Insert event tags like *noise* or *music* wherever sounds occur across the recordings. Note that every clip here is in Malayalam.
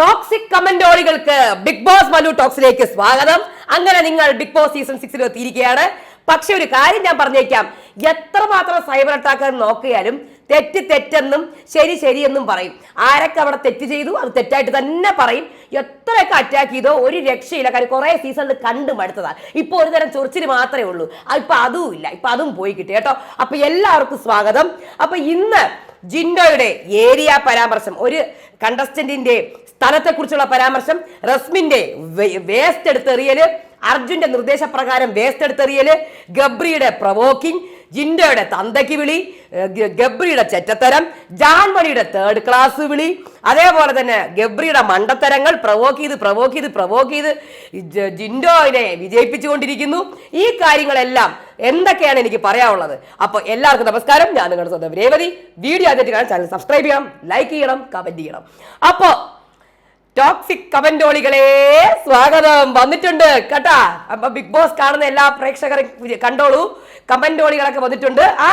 ടോക്സിക് കമന്റോളികൾക്ക് ബിഗ് ബോസ് മലു ടോക്സിലേക്ക് സ്വാഗതം. അങ്ങനെ നിങ്ങൾ ബിഗ് ബോസ് സീസൺ സിക്സിൽ എത്തിയിരിക്കുകയാണ്. പക്ഷെ ഒരു കാര്യം ഞാൻ പറഞ്ഞേക്കാം. എത്രമാത്രം സൈബർ അറ്റാക്കർ നോക്കിയാലും തെറ്റ് തെറ്റെന്നും ശരി ശരിയെന്നും പറയും. ആരൊക്കെ അവിടെ തെറ്റ് ചെയ്തു അത് തെറ്റായിട്ട് തന്നെ പറയും. എത്രയൊക്കെ അറ്റാക്ക് ചെയ്തോ ഒരു രക്ഷയില്ല. കാര്യം കുറേ സീസണിൽ കണ്ടും അടുത്തതാണ് ഇപ്പൊ ഒരു തരം ചൊറിച്ചിൽ മാത്രമേ ഉള്ളൂ. ഇപ്പം അതും ഇല്ല. ഇപ്പൊ അതും പോയി കിട്ടി കേട്ടോ. അപ്പൊ എല്ലാവർക്കും സ്വാഗതം. അപ്പൊ ഇന്ന് ജിൻഡോയുടെ ഏരിയ പരാമർശം ഒരു കണ്ടസ്റ്റന്റിന്റെ സ്ഥലത്തെക്കുറിച്ചുള്ള പരാമർശം റസ്മിന്റെ വേസ്റ്റ് എടുത്തെറിയൽ അർജുന്റെ നിർദ്ദേശപ്രകാരം വേസ്റ്റ് എടുത്തെറിയൽ ഗബ്രിയുടെ പ്രവോക്കിംഗ് ജിൻഡോയുടെ തന്തയ്ക്ക് വിളി ഗബ്രിയുടെ ചെറ്റത്തരം ജാൻമണിയുടെ തേർഡ് ക്ലാസ് വിളി അതേപോലെ തന്നെ ഗബ്രിയുടെ മണ്ടത്തരങ്ങൾ പ്രവോക്ക് ചെയ്ത് പ്രവോക്ക് ചെയ്ത് പ്രവോക്ക് ചെയ്ത് ജിൻഡോയിനെ വിജയിപ്പിച്ചുകൊണ്ടിരിക്കുന്നു. ഈ കാര്യങ്ങളെല്ലാം എന്തൊക്കെയാണ് എനിക്ക് പറയാനുള്ളത്? അപ്പോൾ എല്ലാവർക്കും നമസ്കാരം. ഞാൻ നിങ്ങളുടെ സ്വന്തം രേവതി. വീഡിയോ ആദ്യമായിട്ട് കാണാൻ ചാനൽ സബ്സ്ക്രൈബ് ചെയ്യണം ലൈക്ക് ചെയ്യണം കമന്റ് ചെയ്യണം. അപ്പോൾ ടോക്സിക് കമന്റോളികളെ സ്വാഗതം. വന്നിട്ടുണ്ട് കേട്ടാ? അപ്പൊ ബിഗ് ബോസ് കാണുന്ന എല്ലാ പ്രേക്ഷകരും കണ്ടോളൂ. കമന്റോളികളൊക്കെ വന്നിട്ടുണ്ട്. ആ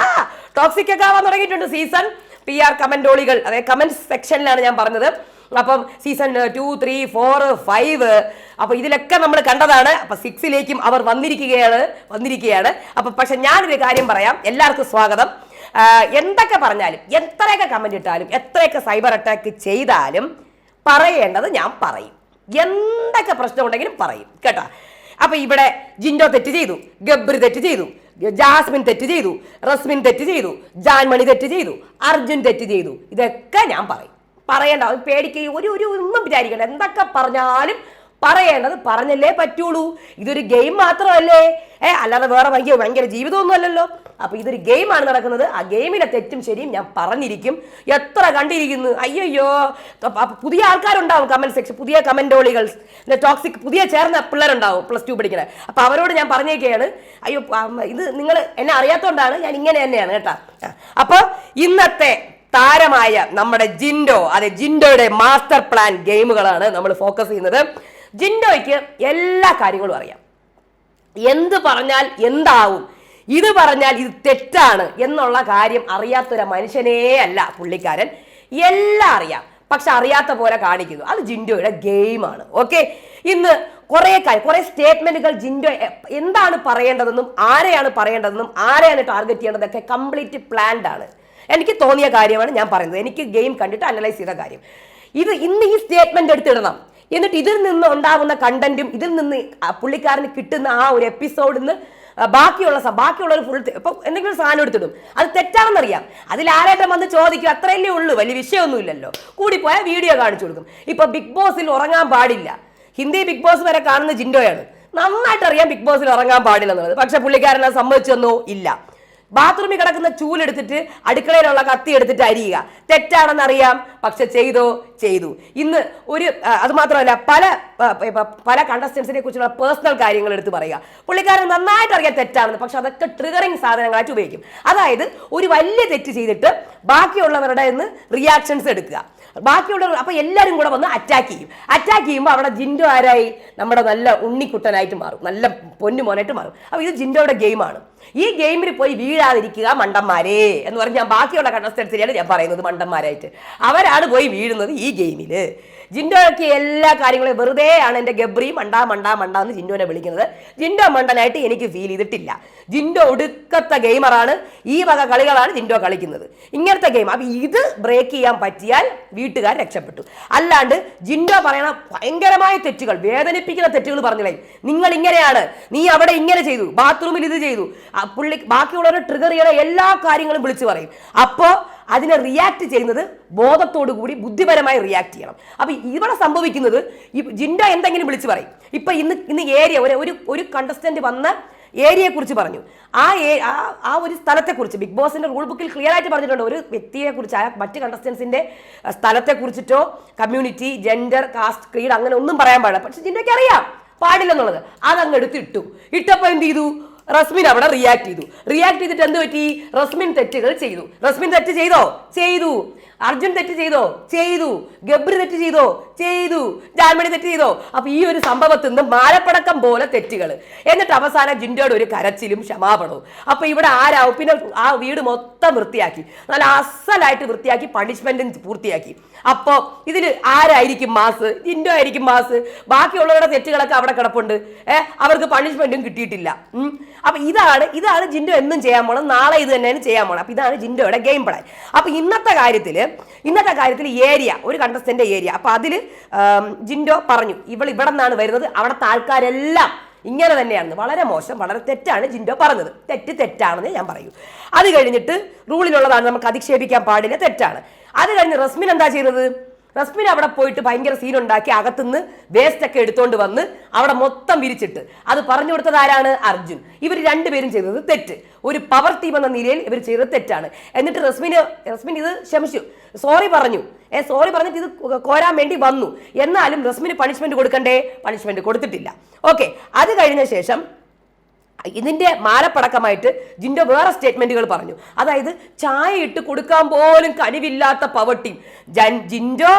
ടോക്സിക് ഒക്കെ ആവാൻ തുടങ്ങിയിട്ടുണ്ട് സീസൺ പി ആർ കമന്റോളികൾ അതായത് കമന്റ് സെക്ഷനിലാണ് ഞാൻ പറഞ്ഞത്. അപ്പം season two three four five അപ്പൊ ഇതിലൊക്കെ നമ്മൾ കണ്ടതാണ്. അപ്പൊ സിക്സിലേക്കും അവർ വന്നിരിക്കുകയാണ് വന്നിരിക്കുകയാണ്. അപ്പൊ പക്ഷെ ഞാനൊരു കാര്യം പറയാം. എല്ലാവർക്കും സ്വാഗതം. എന്തൊക്കെ പറഞ്ഞാലും എത്രയൊക്കെ കമന്റ് ഇട്ടാലും എത്രയൊക്കെ സൈബർ അറ്റാക്ക് ചെയ്താലും പറയേണ്ടത് ഞാൻ പറയും. എന്തൊക്കെ പ്രശ്നം ഉണ്ടെങ്കിലും പറയും കേട്ടോ? അപ്പൊ ഇവിടെ ജിൻഡോ തെറ്റ് ചെയ്തു ഗബ്രി തെറ്റ് ചെയ്തു ജാസ്മിൻ തെറ്റ് ചെയ്തു റസ്മിൻ തെറ്റ് ചെയ്തു ജാൻമണി തെറ്റ് ചെയ്തു അർജുൻ തെറ്റ് ചെയ്തു ഇതൊക്കെ ഞാൻ പറയും. പറയേണ്ട പേടിക്കുകയും ഒരു ഒരു ഒന്നും വിചാരിക്കണ്ട. എന്തൊക്കെ പറഞ്ഞാലും പറയേണ്ടത് പറഞ്ഞല്ലേ പറ്റുള്ളൂ. ഇതൊരു ഗെയിം മാത്രമല്ലേ. ഏ അല്ലാതെ വേറെ ഭയങ്കര ഭയങ്കര ജീവിതമൊന്നും അല്ലല്ലോ. അപ്പൊ ഇതൊരു ഗെയിമാണ് നടക്കുന്നത്. ആ ഗെയിമിലെ തെറ്റും ശരിയും ഞാൻ പറഞ്ഞിരിക്കും. എത്ര കണ്ടിരിക്കുന്നു? അയ്യോ പുതിയ ആൾക്കാരുണ്ടാവും കമന്റ് സെക്ഷൻ പുതിയ കമന്റോളികൾ ടോക്സിക് പുതിയ ചേർന്ന പിള്ളേരുണ്ടാവും പ്ലസ് ടു പഠിക്കുന്നത് അപ്പൊ അവരോട് ഞാൻ പറഞ്ഞേക്കുകയാണ് അയ്യോ ഇത് നിങ്ങൾ എന്നെ അറിയാത്തോണ്ടാണ് ഞാൻ ഇങ്ങനെ തന്നെയാണ് കേട്ടാ. അപ്പോൾ അപ്പൊ ഇന്നത്തെ താരമായ നമ്മുടെ ജിൻഡോ അതെ ജിൻഡോയുടെ മാസ്റ്റർ പ്ലാൻ ഗെയിമുകളാണ് നമ്മൾ ഫോക്കസ് ചെയ്യുന്നത്. ജിൻഡോയ്ക്ക് എല്ലാ കാര്യങ്ങളും അറിയാം. എന്ത് പറഞ്ഞാൽ എന്താവും? ഇത് പറഞ്ഞാൽ ഇത് തെറ്റാണ് എന്നുള്ള കാര്യം അറിയാത്തൊരു മനുഷ്യനേ അല്ല പുള്ളിക്കാരൻ. എല്ലാം അറിയാം. പക്ഷെ അറിയാത്ത പോലെ കാണിക്കുന്നു. അത് ജിൻഡോയുടെ ഗെയിമാണ് ഓക്കെ ഇന്ന് കുറേ കാര്യം കുറേ സ്റ്റേറ്റ്മെന്റുകൾ ജിൻഡോ എന്താണ് പറയേണ്ടതെന്നും ആരെയാണ് പറയേണ്ടതെന്നും ആരെയാണ് ടാർഗറ്റ് ചെയ്യേണ്ടതൊക്കെ കംപ്ലീറ്റ് പ്ലാൻഡ് ആണ്. എനിക്ക് തോന്നിയ കാര്യമാണ് ഞാൻ പറയുന്നത്. എനിക്ക് ഗെയിം കണ്ടിട്ട് അനലൈസ് ചെയ്ത കാര്യം. ഇത് ഇന്ന് ഈ സ്റ്റേറ്റ്മെന്റ് എടുത്തിടണം. എന്നിട്ട് ഇതിൽ നിന്ന് ഉണ്ടാകുന്ന കണ്ടന്റും ഇതിൽ നിന്ന് പുള്ളിക്കാരന് കിട്ടുന്ന ആ ഒരു എപ്പിസോഡിൽ നിന്ന് ബാക്കിയുള്ള ബാക്കിയുള്ള ഒരു ഫുൾ ഇപ്പൊ എന്തെങ്കിലും സാധനം എടുത്തിടും. അത് തെറ്റാണെന്നറിയാം. അതിൽ ആരേറ്റം വന്ന് ചോദിക്കും അത്രയല്ലേ ഉള്ളൂ വലിയ വിഷയമൊന്നുമില്ലല്ലോ. കൂടിപ്പോയാൽ വീഡിയോ കാണിച്ചു കൊടുക്കും. ഇപ്പൊ ബിഗ് ബോസിൽ ഉറങ്ങാൻ പാടില്ല. ഹിന്ദി ബിഗ് ബോസ് വരെ കാണുന്ന ജിൻഡോയാണ്. നന്നായിട്ട് അറിയാം ബിഗ് ബോസിൽ ഉറങ്ങാൻ പാടില്ല എന്നുള്ളത് പക്ഷെ പുള്ളിക്കാരനെ സമ്മതിച്ചൊന്നോ ഇല്ല. ബാത്റൂമിൽ കിടക്കുന്ന ചൂലെടുത്തിട്ട് അടുക്കളയിലുള്ള കത്തി എടുത്തിട്ട് അരിയുക. തെറ്റാണെന്ന് അറിയാം പക്ഷെ ചെയ്തോ? ചെയ്തു. ഇന്ന് ഒരു അതുമാത്രമല്ല പല പല കണ്ടസ്റ്റൻസിനെ കുറിച്ചുള്ള പേഴ്സണൽ കാര്യങ്ങൾ എടുത്ത് പറയുക. പുള്ളിക്കാരൻ നന്നായിട്ട് അറിയാം തെറ്റാണെന്ന് പക്ഷെ അതൊക്കെ ട്രിഗറിങ് സാധനങ്ങളായിട്ട് ഉപയോഗിക്കും. അതായത് ഒരു വലിയ തെറ്റ് ചെയ്തിട്ട് ബാക്കിയുള്ളവരുടെ നിന്ന് റിയാക്ഷൻസ് എടുക്കുക. ബാക്കിയുള്ളവർ അപ്പൊ എല്ലാവരും കൂടെ വന്ന് അറ്റാക്ക് ചെയ്യും. അറ്റാക്ക് ചെയ്യുമ്പോൾ അവിടെ ജിൻഡോ ആരായി? നമ്മുടെ നല്ല ഉണ്ണിക്കുട്ടനായിട്ട് മാറും. നല്ല പൊന്നു മോനായിട്ട് മാറും. അപ്പൊ ഇത് ജിൻഡോയുടെ ഗെയിമാണ് ഈ ഗെയിമിൽ പോയി വീഴാതിരിക്കുക മണ്ടന്മാരെ. എന്ന് പറഞ്ഞ് ഞാൻ ബാക്കിയുള്ള കണ്ടസ്റ്റൻസിനെയാണ് ഞാൻ പറയുന്നത് മണ്ടന്മാരായിട്ട്. അവരാണ് പോയി വീഴുന്നത് ഈ ഗെയിമിൽ. ജിൻഡോയ്ക്ക് എല്ലാ കാര്യങ്ങളും വെറുതെ ആണ് എന്റെ ഗബ്രി മണ്ടാ മണ്ടാ മണ്ടാ എന്ന് ജിൻഡോനെ വിളിക്കുന്നത്. ജിൻഡോ മണ്ടനായിട്ട് എനിക്ക് ഫീൽ ചെയ്തിട്ടില്ല. ജിൻഡോ ഒടുക്കത്തെ ഗെയിമറാണ് ഈ വക കളികളാണ് ജിൻഡോ കളിക്കുന്നത്. ഇങ്ങനത്തെ ഗെയിം അപ്പം ഇത് ബ്രേക്ക് ചെയ്യാൻ പറ്റിയാൽ വീട്ടുകാർ രക്ഷപ്പെട്ടു. അല്ലാണ്ട് ജിൻഡോ പറയണ ഭയങ്കരമായ തെറ്റുകൾ വേദനിപ്പിക്കുന്ന തെറ്റുകൾ പറഞ്ഞില്ലേ? നിങ്ങൾ ഇങ്ങനെയാണ്. നീ അവിടെ ഇങ്ങനെ ചെയ്തു. ബാത്റൂമിൽ ഇത് ചെയ്തു. പുള്ളി ബാക്കിയുള്ളവരെ ട്രിഗർ ചെയ്യുന്ന എല്ലാ കാര്യങ്ങളും വിളിച്ചു പറയും. അപ്പോൾ അതിനെ റിയാക്ട് ചെയ്യുന്നത് ബോധത്തോടു കൂടി ബുദ്ധിപരമായി റിയാക്ട് ചെയ്യണം. അപ്പോൾ ഇവിടെ സംഭവിക്കുന്നത് ഈ ജിൻഡ എന്തെങ്കിലും വിളിച്ചു പറയും. ഇപ്പം ഇന്ന് ഇന്ന് ഏരിയ ഒരു ഒരു ഒരു കണ്ടസ്റ്റന്റ് വന്ന ഏരിയയെ കുറിച്ച് പറഞ്ഞു. ആ ഏ- ആ ആ ഒരു സ്ഥലത്തെക്കുറിച്ച് ബിഗ് ബോസിന്റെ റൂൾ ബുക്കിൽ ക്ലിയർ ആയിട്ട് പറഞ്ഞിട്ടുണ്ട്. ഒരു വ്യക്തിയെക്കുറിച്ച് ആ മറ്റ് കണ്ടസ്റ്റൻസിന്റെ സ്ഥലത്തെക്കുറിച്ചിട്ടോ കമ്മ്യൂണിറ്റി ജെൻഡർ കാസ്റ്റ് ക്രീഡ് അങ്ങനെ ഒന്നും പറയാൻ പാടില്ല. പക്ഷെ ജിൻഡയ്ക്ക് അറിയാം. പാടില്ലെന്നുള്ളത്. അതങ്ങ് എടുത്തിട്ടു. ഇട്ടപ്പോൾ എന്ത് ചെയ്തു? റസ്മിൻ അവിടെ റിയാക്ട് ചെയ്തു. റിയാക്ട് ചെയ്തിട്ട് എന്ത് പറ്റി? റസ്മിൻ തെറ്റുകൾ ചെയ്തു. റസ്മിൻ തെറ്റ് ചെയ്തോ? ചെയ്തു. അർജുൻ തെറ്റ് ചെയ്തോ? ചെയ്തു. ഗബ്രി തെറ്റ് ചെയ്തോ? ചെയ്തു. ജാൻമണി തെറ്റ് ചെയ്തോ? അപ്പൊ ഈ ഒരു സംഭവത്തിൽ നിന്ന് മാലപ്പടക്കം പോലെ തെറ്റുകൾ എന്നിട്ട് അവസാനം ജിൻഡോയുടെ ഒരു കരച്ചിലും ക്ഷമാപണവും. അപ്പൊ ഇവിടെ ആരാവും? പിന്നെ ആ വീട് മൊത്തം വൃത്തിയാക്കി. നല്ല അസലായിട്ട് വൃത്തിയാക്കി പണിഷ്മെന്റും പൂർത്തിയാക്കി. അപ്പോ ഇതിൽ ആരായിരിക്കും മാസ്? ജിൻഡോ ആയിരിക്കും മാസ്. ബാക്കിയുള്ളവരുടെ തെറ്റുകളൊക്കെ അവിടെ കിടപ്പുണ്ട്. ഏഹ് അവർക്ക് പണിഷ്മെന്റും കിട്ടിയിട്ടില്ല. അപ്പൊ ഇതാണ് ഇതാണ് ജിൻഡോ എന്നും ചെയ്യാൻ പോണം നാളെ ഇത് തന്നെയാണ് ചെയ്യാൻ പോണം അപ്പൊ ഇതാണ് ജിൻഡോയുടെ ഗെയിം പ്ലാൻ അപ്പൊ ഇന്നത്തെ കാര്യത്തിൽ ഇന്നത്തെ കാര്യത്തിൽ ഏരിയ ഒരു കണ്ടസ്റ്റന്റ് ഏരിയ. അപ്പൊ അതിൽ ജിൻഡോ പറഞ്ഞു ഇവൾ ഇവിടെ നിന്നാണ് വരുന്നത് അവിടുത്തെ ആൾക്കാരെല്ലാം ഇങ്ങനെ തന്നെയാണ് വളരെ മോശം വളരെ തെറ്റാണ് ജിൻഡോ പറഞ്ഞത്. തെറ്റ് തെറ്റാണെന്ന് ഞാൻ പറയൂ. അത് കഴിഞ്ഞിട്ട് റൂളിലുള്ളതാണ് നമുക്ക് അധിക്ഷേപിക്കാൻ പാടില്ല തെറ്റാണ്. അത് കഴിഞ്ഞ് റസ്മിൻ എന്താ ചെയ്തത് റസ്മിൻ അവിടെ പോയിട്ട് ഭയങ്കര സീൻ ഉണ്ടാക്കി അകത്തുനിന്ന് വേസ്റ്റ് ഒക്കെ എടുത്തോണ്ട് വന്ന് അവിടെ മൊത്തം വിരിച്ചിട്ട്. അത് പറഞ്ഞു കൊടുത്തത് ആരാണ്? അർജുൻ. ഇവർ രണ്ടുപേരും ചെയ്തത് തെറ്റ്. ഒരു പവർ ടീം എന്ന നിലയിൽ ഇവർ ചെയ്തത് തെറ്റാണ്. എന്നിട്ട് റസ്മിന് റസ്മിൻ ഇത് ക്ഷമിച്ചു. സോറി പറഞ്ഞു. ഏ സോറി പറഞ്ഞിട്ട് ഇത് കോരാൻ വേണ്ടി വന്നു. എന്നാലും റസ്മിന് പണിഷ്മെന്റ് കൊടുക്കണ്ടേ? പണിഷ്മെന്റ് കൊടുത്തിട്ടില്ല. ഓക്കെ അത് കഴിഞ്ഞ ശേഷം ഇതിന്റെ മാലപ്പടക്കമായിട്ട് ജിൻഡോ വേറെ സ്റ്റേറ്റ്മെന്റുകൾ പറഞ്ഞു. അതായത് ചായ ഇട്ട് കൊടുക്കാൻ പോലും കനിവില്ലാത്ത പവട്ടി ജൻ ജിൻഡോ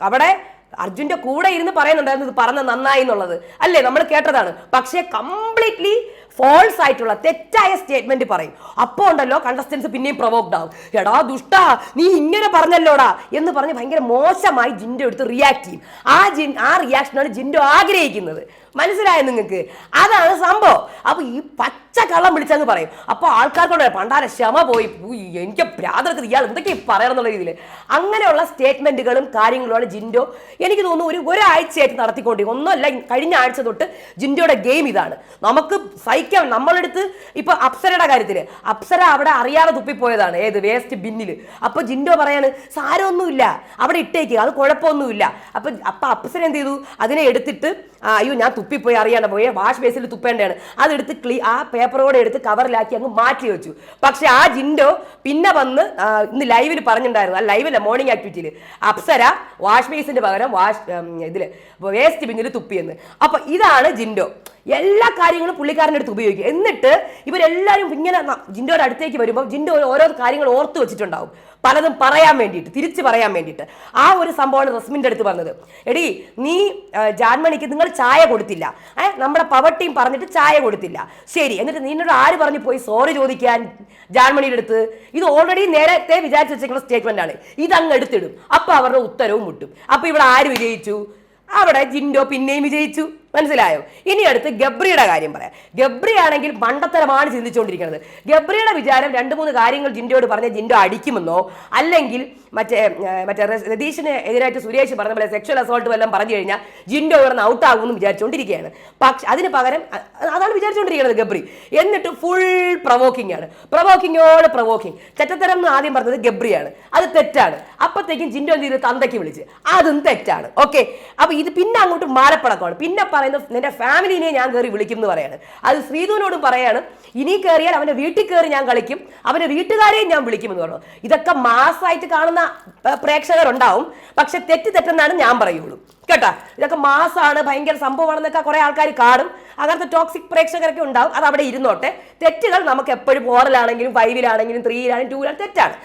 അവിടെ അർജുന്റെ കൂടെ ഇരുന്ന് പറയുന്നുണ്ടായിരുന്നു ഇത് പറഞ്ഞ നന്നായി എന്നുള്ളത്. അല്ലേ? നമ്മൾ കേട്ടതാണ്. പക്ഷേ കംപ്ലീറ്റ്ലി ഫോൾസ് ആയിട്ടുള്ള തെറ്റായ സ്റ്റേറ്റ്മെന്റ് പറയും. അപ്പോൾ ഉണ്ടല്ലോ കണ്ടസ്റ്റൻസ് പിന്നെയും പ്രൊവോക്ഡ് ആവും. എടാ ദുഷ്ടാ നീ ഇങ്ങനെ പറഞ്ഞല്ലോടാ എന്ന് പറഞ്ഞ് ഭയങ്കര മോശമായി ജിൻഡോ എടുത്ത് റിയാക്ട് ചെയ്യും. ആ ജിൻ ആ റിയാക്ഷനാണ് ജിൻഡോ ആഗ്രഹിക്കുന്നത്. മനസ്സിലായോ നിങ്ങൾക്ക്? അതാണ് സംഭവം. അപ്പൊ ഈ പച്ച കള്ളം വിളിച്ചെന്ന് പറയും. അപ്പൊ ആൾക്കാർക്കൊണ്ട് പണ്ടാര ക്ഷമ പോയി എനിക്ക് പ്രാതർക്ക് ഇയാൾ എന്തൊക്കെ പറയണം രീതിയിൽ അങ്ങനെയുള്ള സ്റ്റേറ്റ്മെന്റുകളും കാര്യങ്ങളുമാണ് ജിൻഡോ. എനിക്ക് തോന്നുന്നു ഒരു ഒരാഴ്ചയായിട്ട് നടത്തിക്കൊണ്ടിരിക്കും. ഒന്നുമല്ല കഴിഞ്ഞ ആഴ്ച തൊട്ട് ജിൻഡോയുടെ ഗെയിം ഇതാണ്. നമുക്ക് സഹിക്കാം നമ്മളെടുത്ത് ഇപ്പൊ അപ്സരയുടെ കാര്യത്തിൽ. അപ്സര അവിടെ അറിയാതെ തുപ്പിപ്പോയതാണ് ഏത് വേസ്റ്റ് ബിന്നിൽ അപ്പൊ ജിൻഡോ പറയാണ് സാരമൊന്നുമില്ല അവിടെ ഇട്ടേക്കുക അത് കുഴപ്പമൊന്നുമില്ല. അപ്പൊ അപ്പൊ അപ്സര എന്ത് ചെയ്തു? അതിനെ എടുത്തിട്ട് അയ്യോ ഞാൻ തുപ്പിപ്പോയി അറിയാണ്ട് പോയി വാഷ് ബേസിൽ തുപ്പേണ്ടതാണ് അതെടുത്ത് ക്ലീ ആ പേപ്പറോടെ എടുത്ത് കവറിലാക്കി അങ്ങ് മാറ്റി വെച്ചു. പക്ഷെ ആ ജിൻഡോ പിന്നെ വന്ന് ഇന്ന് ലൈവിൽ പറഞ്ഞിട്ടുണ്ടായിരുന്നു ആ ലൈവിലെ മോർണിംഗ് ആക്ടിവിറ്റിയിൽ അപ്സര വാഷ് ബേസിന്റെ പകരം വാഷ് ഇതിൽ വേസ്റ്റ് ബിന്നിൽ തുപ്പിയെന്ന്. അപ്പൊ ഇതാണ് ജിൻഡോ. എല്ലാ കാര്യങ്ങളും പുള്ളിക്കാരന്റെ അടുത്ത് ഉപയോഗിക്കും. എന്നിട്ട് ഇവരെല്ലാവരും ഇങ്ങനെ ജിൻഡോയുടെ അടുത്തേക്ക് വരുമ്പോൾ ജിൻഡോ ഓരോ കാര്യങ്ങൾ ഓർത്ത് വെച്ചിട്ടുണ്ടാവും. പലതും പറയാൻ വേണ്ടിയിട്ട് തിരിച്ച് പറയാൻ വേണ്ടിയിട്ട്. ആ ഒരു സംഭവമാണ് റസ്മിന്റെ അടുത്ത് പറഞ്ഞത്. എടി നീ ജാൻമണിക്ക് നിങ്ങൾ ചായ കൊടുത്തില്ല. ഏ നമ്മുടെ പവർ ടീം പറഞ്ഞിട്ട് ചായ കൊടുത്തില്ല. ശരി എന്നിട്ട് നിന്നോട് ആര് പറഞ്ഞു പോയി സോറി ചോദിക്കാൻ ജാൻമണിയുടെ അടുത്ത്? ഇത് ഓൾറെഡി നേരത്തെ വിചാരിച്ചു വെച്ചിരിക്കുന്ന സ്റ്റേറ്റ്മെന്റ് ആണ്. ഇതങ്ങ് എടുത്തിടും. അപ്പോൾ അവരുടെ ഉത്തരവും മുട്ടും. അപ്പോൾ ഇവിടെ ആര് വിജയിച്ചു? അവിടെ ജിൻഡോ പിന്നെയും വിജയിച്ചു. മനസ്സിലായോ? ഇനി അടുത്ത് ഗബ്രിയുടെ കാര്യം പറയാം. ഗബ്രി ആണെങ്കിൽ മണ്ടത്തരമാണ് ചിന്തിച്ചുകൊണ്ടിരിക്കുന്നത്. ഗബ്രിയുടെ വിചാരം രണ്ട് മൂന്ന് കാര്യങ്ങൾ ജിൻഡോയോട് പറഞ്ഞ ജിൻഡോ അടിക്കുമെന്നോ അല്ലെങ്കിൽ മറ്റേ മറ്റേ രതീഷിന് എതിരായിട്ട് സുരേഷ് പറഞ്ഞ പോലെ സെക്ഷൽ അസോൾട്ട് വല്ലതും പറഞ്ഞു കഴിഞ്ഞാൽ ജിൻഡോ ഇവിടെ നിന്ന് ഔട്ടാകുമെന്ന് വിചാരിച്ചുകൊണ്ടിരിക്കുകയാണ്. പക്ഷെ അതിന് പകരം അതാണ് വിചാരിച്ചുകൊണ്ടിരിക്കുന്നത് ഗബ്രി. എന്നിട്ട് ഫുൾ പ്രവോക്കിംഗ് ആണ്. പ്രവോക്കിങ്ങോട് പ്രവോക്കിംഗ് തെറ്റത്തരം എന്ന് ആദ്യം പറഞ്ഞത് ഗബ്രിയാണ്. അത് തെറ്റാണ്. അപ്പത്തേക്കും ജിൻഡോ എന്ത് തന്തയ്ക്ക് വിളിച്ച്. അതും തെറ്റാണ്. ഓക്കെ? അപ്പൊ ഇത് പിന്നെ അങ്ങോട്ട് മാലപ്പടക്കമാണ് പിന്നെ പറയുന്നത് നിന്റെ ഫാമിലിനെ ഞാൻ കയറി വിളിക്കും എന്ന് പറയാണ്. അത് ശ്രീധുവിനോടും പറയാണ് ഇനി കയറിയാൽ അവന്റെ വീട്ടിൽ കയറി ഞാൻ കളിക്കും അവന്റെ വീട്ടുകാരെയും ഞാൻ വിളിക്കും എന്ന് പറഞ്ഞു. ഇതൊക്കെ മാസമായിട്ട് കാണുന്ന പ്രേക്ഷകരുണ്ടാവും. പക്ഷെ തെറ്റ് തെറ്റെന്നാണ് ഞാൻ പറയുള്ളൂ. കേട്ടോ? ഇതൊക്കെ മാസാണ് ഭയങ്കര സംഭവമാണെന്നൊക്കെ കുറെ ആൾക്കാർ കാണും. അങ്ങനത്തെ ടോക്സിക് പ്രേക്ഷകരൊക്കെ ഉണ്ടാവും. അത് അവിടെ ഇരുന്നോട്ടെ. തെറ്റുകൾ നമുക്ക് എപ്പോഴും ഫോറിലാണെങ്കിലും ഫൈവിലാണെങ്കിലും ത്രീയിലാണെങ്കിലും ടൂയിലാണെങ്കിലും തെറ്റാണ്.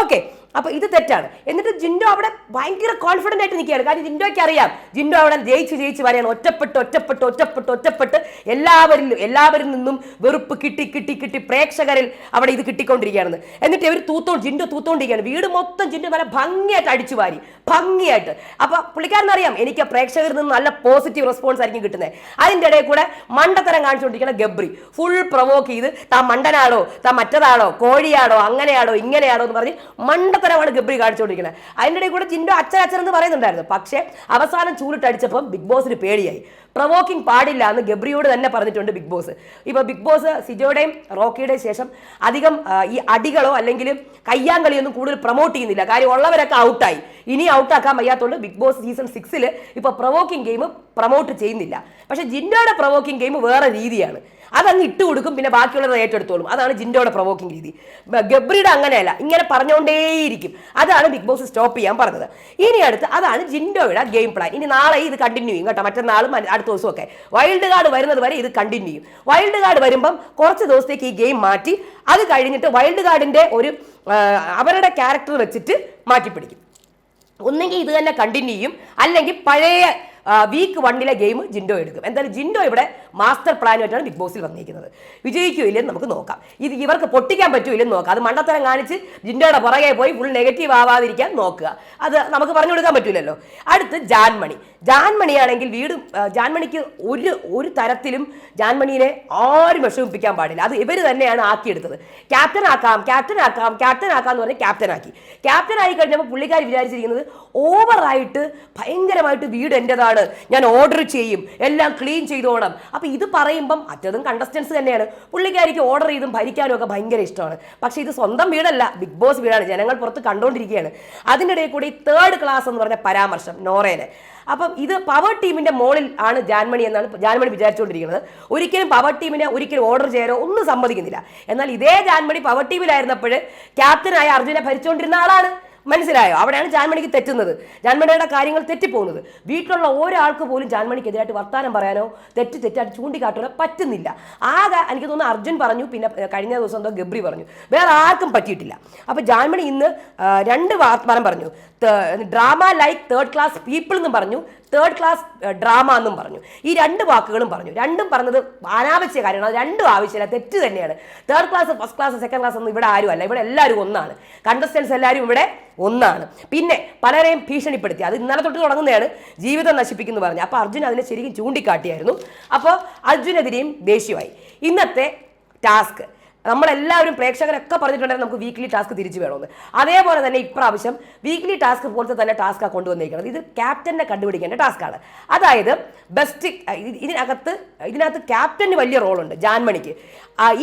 ഓക്കെ അപ്പൊ ഇത് തെറ്റാണ്. എന്നിട്ട് ജിൻഡോ അവിടെ ഭയങ്കര കോൺഫിഡന്റ് ആയിട്ട് നിൽക്കുകയാണ്. കാരണം ജിൻഡോയ്ക്ക് അറിയാം. ജിൻഡോ അവിടെ ജയിച്ച് ജയിച്ച് വരെയാണ്. ഒറ്റപ്പെട്ട് ഒറ്റപ്പെട്ട് ഒറ്റപ്പെട്ട് ഒറ്റപ്പെട്ട് എല്ലാവരിലും എല്ലാവരിൽ നിന്നും വെറുപ്പ് കിട്ടി കിട്ടി കിട്ടി പ്രേക്ഷകരിൽ അവിടെ ഇത് കിട്ടിക്കൊണ്ടിരിക്കുകയാണ്. എന്നിട്ട് ഇവർ തൂത്തോ ജിൻഡോ തൂത്തോണ്ടിരിക്കുകയാണ് വീട് മൊത്തം ജിൻഡോ നല്ല ഭംഗിയായിട്ട് അടിച്ചു വാരി. ഭംഗിയായിട്ട്. അപ്പോൾ പുള്ളിക്കാരൻ അറിയാം എനിക്ക് പ്രേക്ഷകരിൽ നിന്ന് നല്ല പോസിറ്റീവ് റെസ്പോൺസ് ആയിരിക്കും കിട്ടുന്നത്. അതിന്റെ ഇടയിൽ കൂടെ മണ്ടത്തരം കാണിച്ചുകൊണ്ടിരിക്കുന്ന ഗബ്രി. ഫുൾ പ്രൊവോക്ക് ചെയ്ത് താ മണ്ടനാണോ? താ മറ്റതാണോ? കോഴിയാണോ? അങ്ങനെയാണോ? ഇങ്ങനെയാണോ? എന്ന് പറഞ്ഞ് മണ്ടത്തരമാണ് ഗബ്രി കാണിച്ചുകൊണ്ടിരിക്കുന്നത്. അതിന്റെ ഇടയിൽ കൂടെ ജിൻഡോ അച്ഛൻ അച്ഛൻ എന്ന് പറയുന്നുണ്ടായിരുന്നു. പക്ഷേ അവസാനം ചൂലിട്ടടിച്ചപ്പം ബിഗ് ബോസിന് പേടിയായി. പ്രൊവോക്കിംഗ് പാടില്ല എന്ന് ഗബ്രിയോട് തന്നെ പറഞ്ഞിട്ടുണ്ട് ബിഗ് ബോസ് ഇപ്പോൾ ബിഗ് ബോസ് സിജോയുടെയും റോക്കിയുടെയും ശേഷം അധികം ഈ അടികളോ അല്ലെങ്കിൽ കയ്യാങ്കളിയൊന്നും കൂടുതൽ പ്രൊമോട്ട് ചെയ്യുന്നില്ല. കാര്യം ഉള്ളവരൊക്കെ ഔട്ടായി ഇനി ഔട്ടാക്കാൻ വയ്യാത്തതുകൊണ്ട് ബിഗ് ബോസ് സീസൺ സിക്സിൽ ഇപ്പോൾ പ്രൊവോക്കിംഗ് ഗെയിം പ്രൊമോട്ട് ചെയ്യുന്നില്ല. പക്ഷേ ജിൻഡോയുടെ പ്രൊവോക്കിംഗ് ഗെയിം വേറെ രീതിയാണ്. അതങ്ങ് ഇട്ട് കൊടുക്കും പിന്നെ ബാക്കിയുള്ളത് ഏറ്റെടുത്തോളും. അതാണ് ജിൻഡോയുടെ പ്രൊവോക്കിംഗ് രീതി. ഗബ്രിയുടെ അങ്ങനെയല്ല. ഇങ്ങനെ പറഞ്ഞുകൊണ്ടേയിരിക്കും അതാണ് ബിഗ് ബോസ് സ്റ്റോപ്പ് ചെയ്യാൻ പറഞ്ഞത്. ഇനി അടുത്ത് അതാണ് ജിൻഡോയുടെ ഗെയിം പ്ലാൻ ഇനി നാളെ ഇത് കണ്ടിന്യൂ ചെയ്യും കേട്ടോ. മറ്റന്നാളും അടുത്ത ദിവസമൊക്കെ. വൈൽഡ് കാർഡ് വരുന്നത് വരെ ഇത് കണ്ടിന്യൂ ചെയ്യും. വൈൽഡ് കാർഡ് വരുമ്പം കുറച്ച് ദിവസത്തേക്ക് ഈ ഗെയിം മാറ്റി അത് കഴിഞ്ഞിട്ട് വൈൽഡ് കാർഡിന്റെ ഒരു അവരുടെ ക്യാരക്ടർ വെച്ചിട്ട് മാറ്റിപ്പിടിക്കും. ഒന്നെങ്കിൽ ഇത് തന്നെ കണ്ടിന്യൂ ചെയ്യും. അല്ലെങ്കിൽ പഴയ വീക്ക് വണ്ണിലെ ഗെയിം ജിൻഡോ എടുക്കും. എന്തായാലും ജിൻഡോ ഇവിടെ മാസ്റ്റർ പ്ലാനുമായിട്ടാണ് ബിഗ് ബോസിൽ വന്നിരിക്കുന്നത് വിജയിക്കൂ ഇല്ലെന്ന് നമുക്ക് നോക്കാം. ഇത് ഇവർക്ക് പൊട്ടിക്കാൻ പറ്റുമോ ഇല്ലെന്ന് നോക്കാം. അത് മണ്ടത്തരം കാണിച്ച് ജിൻഡോയുടെ പുറകെ പോയി ഫുൾ നെഗറ്റീവ് ആവാതിരിക്കാൻ നോക്കുക. അത് നമുക്ക് പറഞ്ഞു കൊടുക്കാൻ പറ്റൂലല്ലോ. അടുത്ത് ജാൻമണി. ജാൻമണിയാണെങ്കിൽ വീട് ജാൻമണിക്ക് ഒരു ഒരു തരത്തിലും ജാൻമണിയെ ആരും വിഷമിപ്പിക്കാൻ പാടില്ല. അത് ഇവർ തന്നെയാണ് ആക്കിയെടുത്തത്. ക്യാപ്റ്റൻ ആക്കാം ക്യാപ്റ്റൻ ആക്കാം ക്യാപ്റ്റൻ ആക്കാം എന്ന് പറഞ്ഞ് ക്യാപ്റ്റൻ ആക്കി. ക്യാപ്റ്റൻ ആയി കഴിഞ്ഞപ്പോൾ പുള്ളിക്കാർ വിചാരിച്ചിരിക്കുന്നത് ഓവറായിട്ട് ഭയങ്കരമായിട്ട് വീട് എന്റെതാണ് ഞാൻ ഓർഡർ ചെയ്യും. എല്ലാം ക്ലീൻ ചെയ്തോണം. അപ്പോൾ ഇത് പറയുമ്പം അറ്റതും കണ്ടസ്റ്റൻസ് തന്നെയാണ്. പുള്ളിക്കാരിക്ക് ഓർഡർ ചെയ്തും ഭരിക്കാനും ഒക്കെ ഭയങ്കര ഇഷ്ടമാണ്. പക്ഷേ ഇത് സ്വന്തം വീടല്ല. ബിഗ് ബോസ് വീടാണ്. ജനങ്ങൾ പുറത്ത് കണ്ടുകൊണ്ടിരിക്കുകയാണ് അതിനിടയിൽ കൂടി തേർഡ് ക്ലാസ് എന്ന് പറഞ്ഞ പരാമർശം നോറേനെ. അപ്പം ഇത് പവർ ടീമിന്റെ മോളിൽ ആണ് ജാൻമണി എന്നാണ് ജാൻമണി വിചാരിച്ചുകൊണ്ടിരിക്കുന്നത്. ഒരിക്കലും പവർ ടീമിനെ ഒരിക്കലും ഓർഡർ ചെയ്യാനോ ഒന്നും സമ്മതിക്കുന്നില്ല. എന്നാൽ ഇതേ ജാൻമണി പവർ ടീമിലായിരുന്നപ്പോൾ ക്യാപ്റ്റനായ അർജുനെ ഭരിച്ചുകൊണ്ടിരുന്ന ആളാണ്. മനസ്സിലായോ? അവിടെയാണ് ജാൻമണിക്ക് തെറ്റുന്നത്. ജാൻമണിയുടെ കാര്യങ്ങൾ തെറ്റിപ്പോകുന്നത്. വീട്ടിലുള്ള ഒരാൾക്ക് പോലും ജാൻമണിക്കെതിരായിട്ട് വർത്താനം പറയാനോ തെറ്റ് തെറ്റായിട്ട് ചൂണ്ടിക്കാട്ടാനോ പറ്റുന്നില്ല. ആകെ എനിക്ക് തോന്നുന്നു അർജുൻ പറഞ്ഞു പിന്നെ കഴിഞ്ഞ ദിവസം എന്തോ ഗബ്രി പറഞ്ഞു. വേറെ ആർക്കും പറ്റിയിട്ടില്ല. അപ്പോൾ ജാൻമണി ഇന്ന് രണ്ട് വർത്തമാനം പറഞ്ഞു. Drama like third class people എന്നും പറഞ്ഞു തേർഡ് ക്ലാസ് ഡ്രാമ എന്നും പറഞ്ഞു. ഈ രണ്ട് വാക്കുകളും പറഞ്ഞു. രണ്ടും പറഞ്ഞത് അനാവശ്യ കാര്യമാണ് അത് രണ്ടും ആവശ്യമില്ല. തെറ്റ് തന്നെയാണ്. Third class first class second class ഒന്നും ഇവിടെ ആരും അല്ല. ഇവിടെ എല്ലാവരും ഒന്നാണ്. കണ്ടസ്റ്റൻസ് എല്ലാവരും ഇവിടെ ഒന്നാണ്. പിന്നെ പലരെയും ഭീഷണിപ്പെടുത്തി. അത് ഇന്നലെ തൊട്ട് തുടങ്ങുന്നതാണ്. ജീവിതം നശിപ്പിക്കുന്നു പറഞ്ഞു. അപ്പോൾ അർജുൻ അതിനെ ശരിക്കും ചൂണ്ടിക്കാട്ടിയായിരുന്നു. അപ്പോൾ അർജുനെതിരെയും ദേഷ്യമായി. ഇന്നത്തെ ടാസ്ക് നമ്മളെല്ലാവരും പ്രേക്ഷകരൊക്കെ പറഞ്ഞിട്ടുണ്ടായിരുന്നു നമുക്ക് വീക്ക്ലി ടാസ്ക് തിരിച്ചു വേണമെന്ന്. അതേപോലെ തന്നെ ഇപ്രാവശ്യം വീക്ക്ലി ടാസ്ക് പോലത്തെ തന്നെ ടാസ്ക്കാണ് കൊണ്ടുവന്നിരിക്കുന്നത്. ഇത് ക്യാപ്റ്റനെ കണ്ടുപിടിക്കേണ്ട ടാസ്ക്കാണ് അതായത് ബെസ്റ്റ് ഇതിനകത്ത് ഇതിനകത്ത് ക്യാപ്റ്റന് വലിയ റോളുണ്ട് ജാൻമണിക്ക്.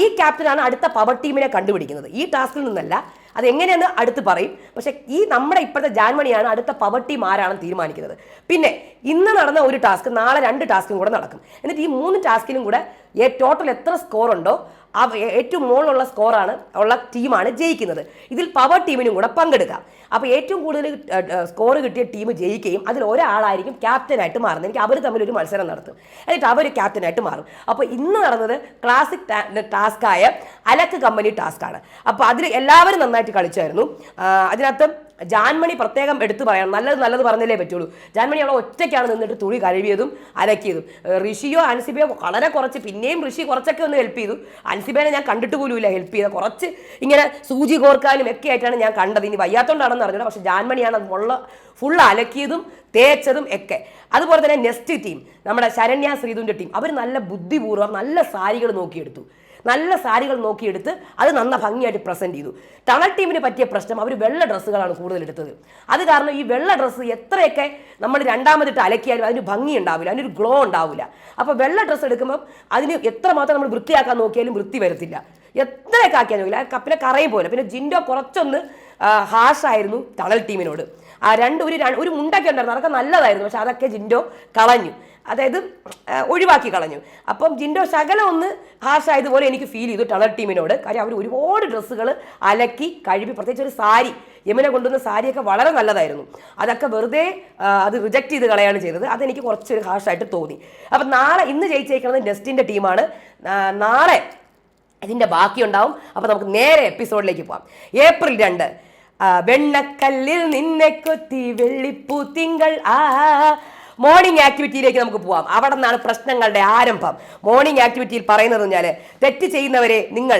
ഈ ക്യാപ്റ്റനാണ് അടുത്ത പവർ ടീമിനെ കണ്ടുപിടിക്കുന്നത്. ഈ ടാസ്കിൽ നിന്നല്ല അത് എങ്ങനെയെന്ന് അടുത്ത് പറയും. പക്ഷേ ഈ നമ്മുടെ ഇപ്പോഴത്തെ ജാൻമണിയാണ് അടുത്ത പവർ ടീം ആരാണെന്ന് തീരുമാനിക്കുന്നത്. പിന്നെ ഇന്ന് നടന്ന ഒരു ടാസ്ക് നാളെ രണ്ട് ടാസ്കും കൂടെ നടക്കും. എന്നിട്ട് ഈ മൂന്ന് ടാസ്കിലും കൂടെ ടോട്ടൽ എത്ര സ്കോർ ഉണ്ടോ ആ ഏറ്റവും മുകളിലുള്ള സ്കോറാണ് ഉള്ള ടീമാണ് ജയിക്കുന്നത്. ഇതിൽ പവർ ടീമിനും കൂടെ പങ്കെടുക്കാം. അപ്പോൾ ഏറ്റവും കൂടുതൽ സ്കോർ കിട്ടിയ ടീം ജയിക്കുകയും അതിൽ ഒരാളായിരിക്കും ക്യാപ്റ്റനായിട്ട് മാറുന്നത്. എനിക്ക് അവർ തമ്മിൽ ഒരു മത്സരം നടത്തും. എന്നിട്ട് അവർ ക്യാപ്റ്റനായിട്ട് മാറും. അപ്പോൾ ഇന്ന് നടന്നത് ക്ലാസിക് ടാസ്ക്കായ അലക്ക് കമ്പനി ടാസ്ക്കാണ് അപ്പോൾ അതിൽ എല്ലാവരും നന്നായിട്ട് കളിച്ചായിരുന്നു. അതിനകത്ത് ജാൻമണി പ്രത്യേകം എടുത്തു പറയണം നല്ലത് നല്ലത് പറഞ്ഞല്ലേ പറ്റുള്ളൂ. ജാൻമണി അവിടെ ഒറ്റയ്ക്കാണ് നിന്നിട്ട് തുണി കഴുകിയതും അലക്കിയതും. ഋഷിയോ അൻസിബയോ വളരെ കുറച്ച് പിന്നെയും ഋഷി കുറച്ചൊക്കെ ഒന്ന് ഹെൽപ്പ് ചെയ്തു. അൻസിബേനെ ഞാൻ കണ്ടിട്ട് പോലുമില്ല ഹെൽപ്പ് ചെയ്ത. കുറച്ച് ഇങ്ങനെ സൂചി കോർക്കാനും ഒക്കെ ആയിട്ടാണ് ഞാൻ കണ്ടത്. ഇനി വയ്യാത്തോണ്ടാണെന്ന് അറിഞ്ഞത് പക്ഷെ ജാൻമണിയാണ് ഉള്ള ഫുൾ അലക്കിയതും തേച്ചതും ഒക്കെ. അതുപോലെ തന്നെ നെസ്റ്റ് ടീം നമ്മുടെ ശരണ്യ ശ്രീതുവിന്റെ ടീം. അവർ നല്ല ബുദ്ധിപൂർവം നല്ല സാരികൾ നോക്കിയെടുത്തു. നല്ല സാരികൾ നോക്കിയെടുത്ത് അത് നന്ന ഭംഗിയായിട്ട് പ്രസന്റ് ചെയ്തു. തണൽ ടീമിന് പറ്റിയ പ്രശ്നം അവർ വെള്ള ഡ്രസ്സുകളാണ് കൂടുതൽ എടുത്തത്. അത് കാരണം ഈ വെള്ള ഡ്രസ്സ് എത്രയൊക്കെ നമ്മൾ രണ്ടാമതിട്ട് അലക്കിയാലും അതിന് ഭംഗി ഉണ്ടാവില്ല അതിനൊരു ഗ്ലോ ഉണ്ടാവില്ല. അപ്പോൾ വെള്ള ഡ്രസ്സ് എടുക്കുമ്പോൾ അതിന് എത്രമാത്രം നമ്മൾ വൃത്തിയാക്കാൻ നോക്കിയാലും വൃത്തി വരത്തില്ല. എത്രയൊക്കെ ആക്കിയാൽ നോക്കില്ല. കപ്പിലെ കറയും പോലെ. പിന്നെ ജിൻഡോ കുറച്ചൊന്ന് ഹാഷായിരുന്നു തണൽ ടീമിനോട്. ആ രണ്ട് ഒരു ഒരു മുണ്ടൊക്കെ ഉണ്ടായിരുന്നു. അതൊക്കെ നല്ലതായിരുന്നു. പക്ഷെ അതൊക്കെ ജിൻഡോ കളഞ്ഞു. അതായത് ഒഴിവാക്കി കളഞ്ഞു. അപ്പം ജിൻഡോ ശകലം ഒന്ന് ഹാഷായതുപോലെ എനിക്ക് ഫീൽ ചെയ്തു ടളർ ടീമിനോട്. കാര്യം അവർ ഒരുപാട് ഡ്രസ്സുകൾ അലക്കി കഴുകി പ്രത്യേകിച്ച് ഒരു സാരി യമുന കൊണ്ടുവന്ന സാരിയൊക്കെ വളരെ നല്ലതായിരുന്നു. അതൊക്കെ വെറുതെ അത് റിജക്റ്റ് ചെയ്ത് കളയാണ് ചെയ്തത്. അതെനിക്ക് കുറച്ചൊരു ഹാഷായിട്ട് തോന്നി. അപ്പം നാളെ ഇന്ന് ജയിച്ചേക്കുന്നത് ഡെസ്റ്റിന്റെ ടീമാണ്. നാളെ ഇതിന്റെ ബാക്കിയുണ്ടാവും. അപ്പോൾ നമുക്ക് നേരെ എപ്പിസോഡിലേക്ക് പോകാം ഏപ്രിൽ രണ്ട്. വെണ്ണക്കല്ലിൽ നിന്നെ കൊത്തി വെള്ളിപ്പൂ തിങ്കൾ. ആ മോർണിംഗ് ആക്ടിവിറ്റിയിലേക്ക് നമുക്ക് പോവാം. അവിടെ നിന്നാണ് പ്രശ്നങ്ങളുടെ ആരംഭം. മോർണിംഗ് ആക്ടിവിറ്റിയിൽ പറയുന്നത് ഞാൻ തെറ്റ് ചെയ്യുന്നവരെ നിങ്ങൾ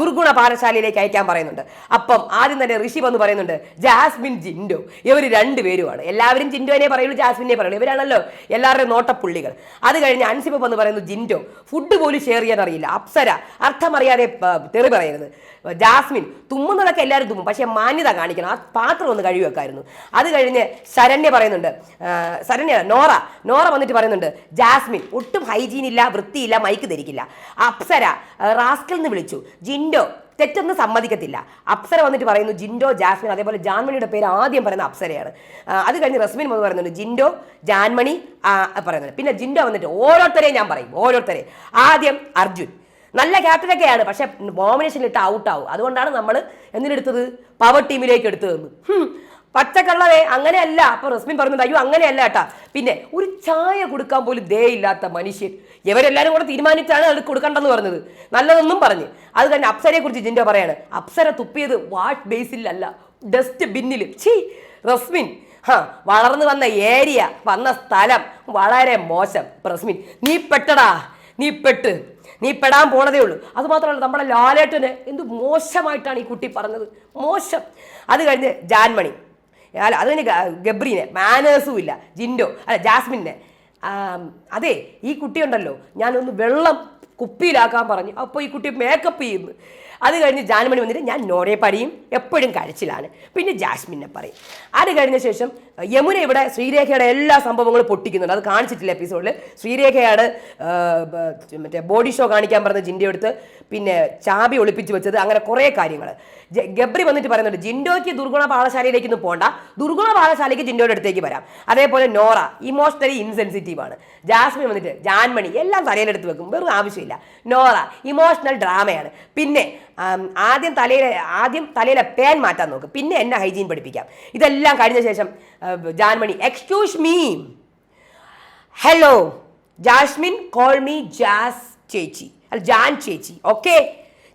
ദുർഗുണ പാഠശാലയിലേക്ക് അയക്കാൻ പറയുന്നുണ്ട്. അപ്പം ആദ്യം തന്നെ ഋഷി വന്ന് പറയുന്നുണ്ട് ജാസ്മിൻ ജിൻഡോ. ഇവർ രണ്ടുപേരുമാണ് എല്ലാവരും ജിൻഡോനെ പറയുള്ളൂ ജാസ്മിനെ പറയുള്ളൂ. ഇവരാണല്ലോ എല്ലാവരുടെയും നോട്ടപ്പുള്ളികൾ. അത് കഴിഞ്ഞ് അൻസിബ വന്ന് പറയുന്നു ജിൻഡോ ഫുഡ് പോലും ഷെയർ ചെയ്യാൻ അറിയില്ല. അപ്സര അർത്ഥമറിയാതെ തെറി പറയരുത്. ജാസ്മിൻ തുമ്മുന്നതൊക്കെ എല്ലാവരും തുമ്മും. പക്ഷേ മാന്യത കാണിക്കണം. ആ പാത്രം ഒന്ന് കഴുകി വെക്കായിരുന്നു. അത് കഴിഞ്ഞ് ശരണ്യ പറയുന്നുണ്ട് ശരണ്യ നോറ നോറ വന്നിട്ട് പറയുന്നുണ്ട് ജാസ്മിൻ ഒട്ടും ഹൈജീൻ ഇല്ല വൃത്തിയില്ല മൈക്ക് ധരിക്കില്ല. അപ്സര റാസ്കൽ എന്ന് വിളിച്ചു. ജിൻഡോ തെറ്റൊന്നും സമ്മതിക്കത്തില്ല. അപ്സര വന്നിട്ട് പറയുന്നു ജിൻഡോ ജാസ്മിൻ അതേപോലെ ജാൻമണിയുടെ പേര് ആദ്യം പറയുന്ന അപ്സരയാണ്. അത് കഴിഞ്ഞ് റസ്മിൻ വന്ന് പറയുന്നുണ്ട് ജിൻഡോ ജാൻമണി പറയുന്നുണ്ട്. പിന്നെ ജിൻഡോ വന്നിട്ട് ഓരോരുത്തരെയും ഞാൻ പറയും ഓരോരുത്തരെ. ആദ്യം അർജുൻ. നല്ല ക്യാപ്റ്റനൊക്കെയാണ് പക്ഷെ നോമിനേഷനിൽ ഇട്ട് ഔട്ട് ആവും. അതുകൊണ്ടാണ് നമ്മൾ എന്തിനെടുത്തത്? പവർ ടീമിലേക്ക് എടുത്തതെന്ന്. പച്ചക്കള്ളവേ അങ്ങനെയല്ല. അപ്പൊ റസ്മിൻ പറഞ്ഞത് അയ്യോ അങ്ങനെയല്ല കേട്ടാ പിന്നെ ഒരു ചായ കൊടുക്കാൻ പോലും ദേ ഇല്ലാത്ത മനുഷ്യൻ. ഇവരെല്ലാരും കൂടെ തീരുമാനിച്ചാണ് അത് കൊടുക്കണ്ടെന്ന് പറഞ്ഞത്. നല്ലതൊന്നും പറഞ്ഞ്. അത് തന്നെ അപ്സരയെ കുറിച്ച് ജിൻഡോ പറയാണ്. അപ്സര തുപ്പിയത് വാഷ് ബേസിലല്ല ഡസ്റ്റ് ബിന്നിൽ ഛീ റസ്മിൻ. ഹാ വളർന്നു വന്ന ഏരിയ വന്ന സ്ഥലം വളരെ മോശം. റസ്മിൻ നീ പെട്ടടാ നീ പെട്ട്. നീ പെടാൻ പോണതേ ഉള്ളൂ. അത് മാത്രമല്ല നമ്മുടെ ലാലേട്ടന് എന്ത് മോശമായിട്ടാണ് ഈ കുട്ടി പറഞ്ഞത്? മോശം. അത് കഴിഞ്ഞ് ജാൻമണി. അല്ല അത് കഴിഞ്ഞ് ഗബ്രീനെ മാനേഴ്സും ഇല്ല. ജിൻഡോ അല്ല ജാസ്മിനെ. അതെ ഈ കുട്ടിയുണ്ടല്ലോ. ഞാനൊന്ന് വെള്ളം കുപ്പിയിലാക്കാൻ പറഞ്ഞു. അപ്പോൾ ഈ കുട്ടി മേക്കപ്പ് ചെയ്യുന്നു. അത് കഴിഞ്ഞ് ജാൻമണി വന്നിട്ട് ഞാൻ നോറയെ പടിയും എപ്പോഴും കരച്ചിലാണ്. പിന്നെ ജാസ്മിനെ പറയും. അത് കഴിഞ്ഞ ശേഷം യമുന ഇവിടെ ശ്രീരേഖയുടെ എല്ലാ സംഭവങ്ങളും പൊട്ടിക്കുന്നുണ്ട്. അത് കാണിച്ചിട്ടില്ല എപ്പിസോഡിൽ ശ്രീരേഖയാണ് മറ്റേ ബോഡി ഷോ കാണിക്കാൻ പറഞ്ഞ ജിൻഡോ എടുത്ത് പിന്നെ ചാബി ഒളിപ്പിച്ച് വെച്ചത്. അങ്ങനെ കുറേ കാര്യങ്ങൾ ഗബ്രി വന്നിട്ട് പറയുന്നുണ്ട് ജിൻഡോയ്ക്ക് ദുർഗുണ പാഠശാലയിലേക്ക് ഒന്നും പോകണ്ട ദുർഗുണ പാഠശാലയ്ക്ക് ജിൻഡോയുടെ അടുത്തേക്ക് വരാം. അതേപോലെ നോറ ഇമോഷണലി ഇൻസെൻസിറ്റീവ് ആണ്. ജാസ്മിൻ വന്നിട്ട് ജാൻമണി എല്ലാം തലയിലെടുത്ത് വെക്കും. വെറും ആവശ്യമില്ല. നോറ ഇമോഷണൽ ഡ്രാമയാണ് പിന്നെ ആദ്യം തലയിൽ ആദ്യം തലയിലെ പേൻ മാറ്റാൻ നോക്കും. പിന്നെ എന്നെ ഹൈജീൻ പഠിപ്പിക്കാം. ഇതെല്ലാം കഴിഞ്ഞ ശേഷം Janmoni excuse me hello Jasmine call me Jas ചേച്ചി. അല്ല ജാൻ ചേച്ചി. ഓക്കെ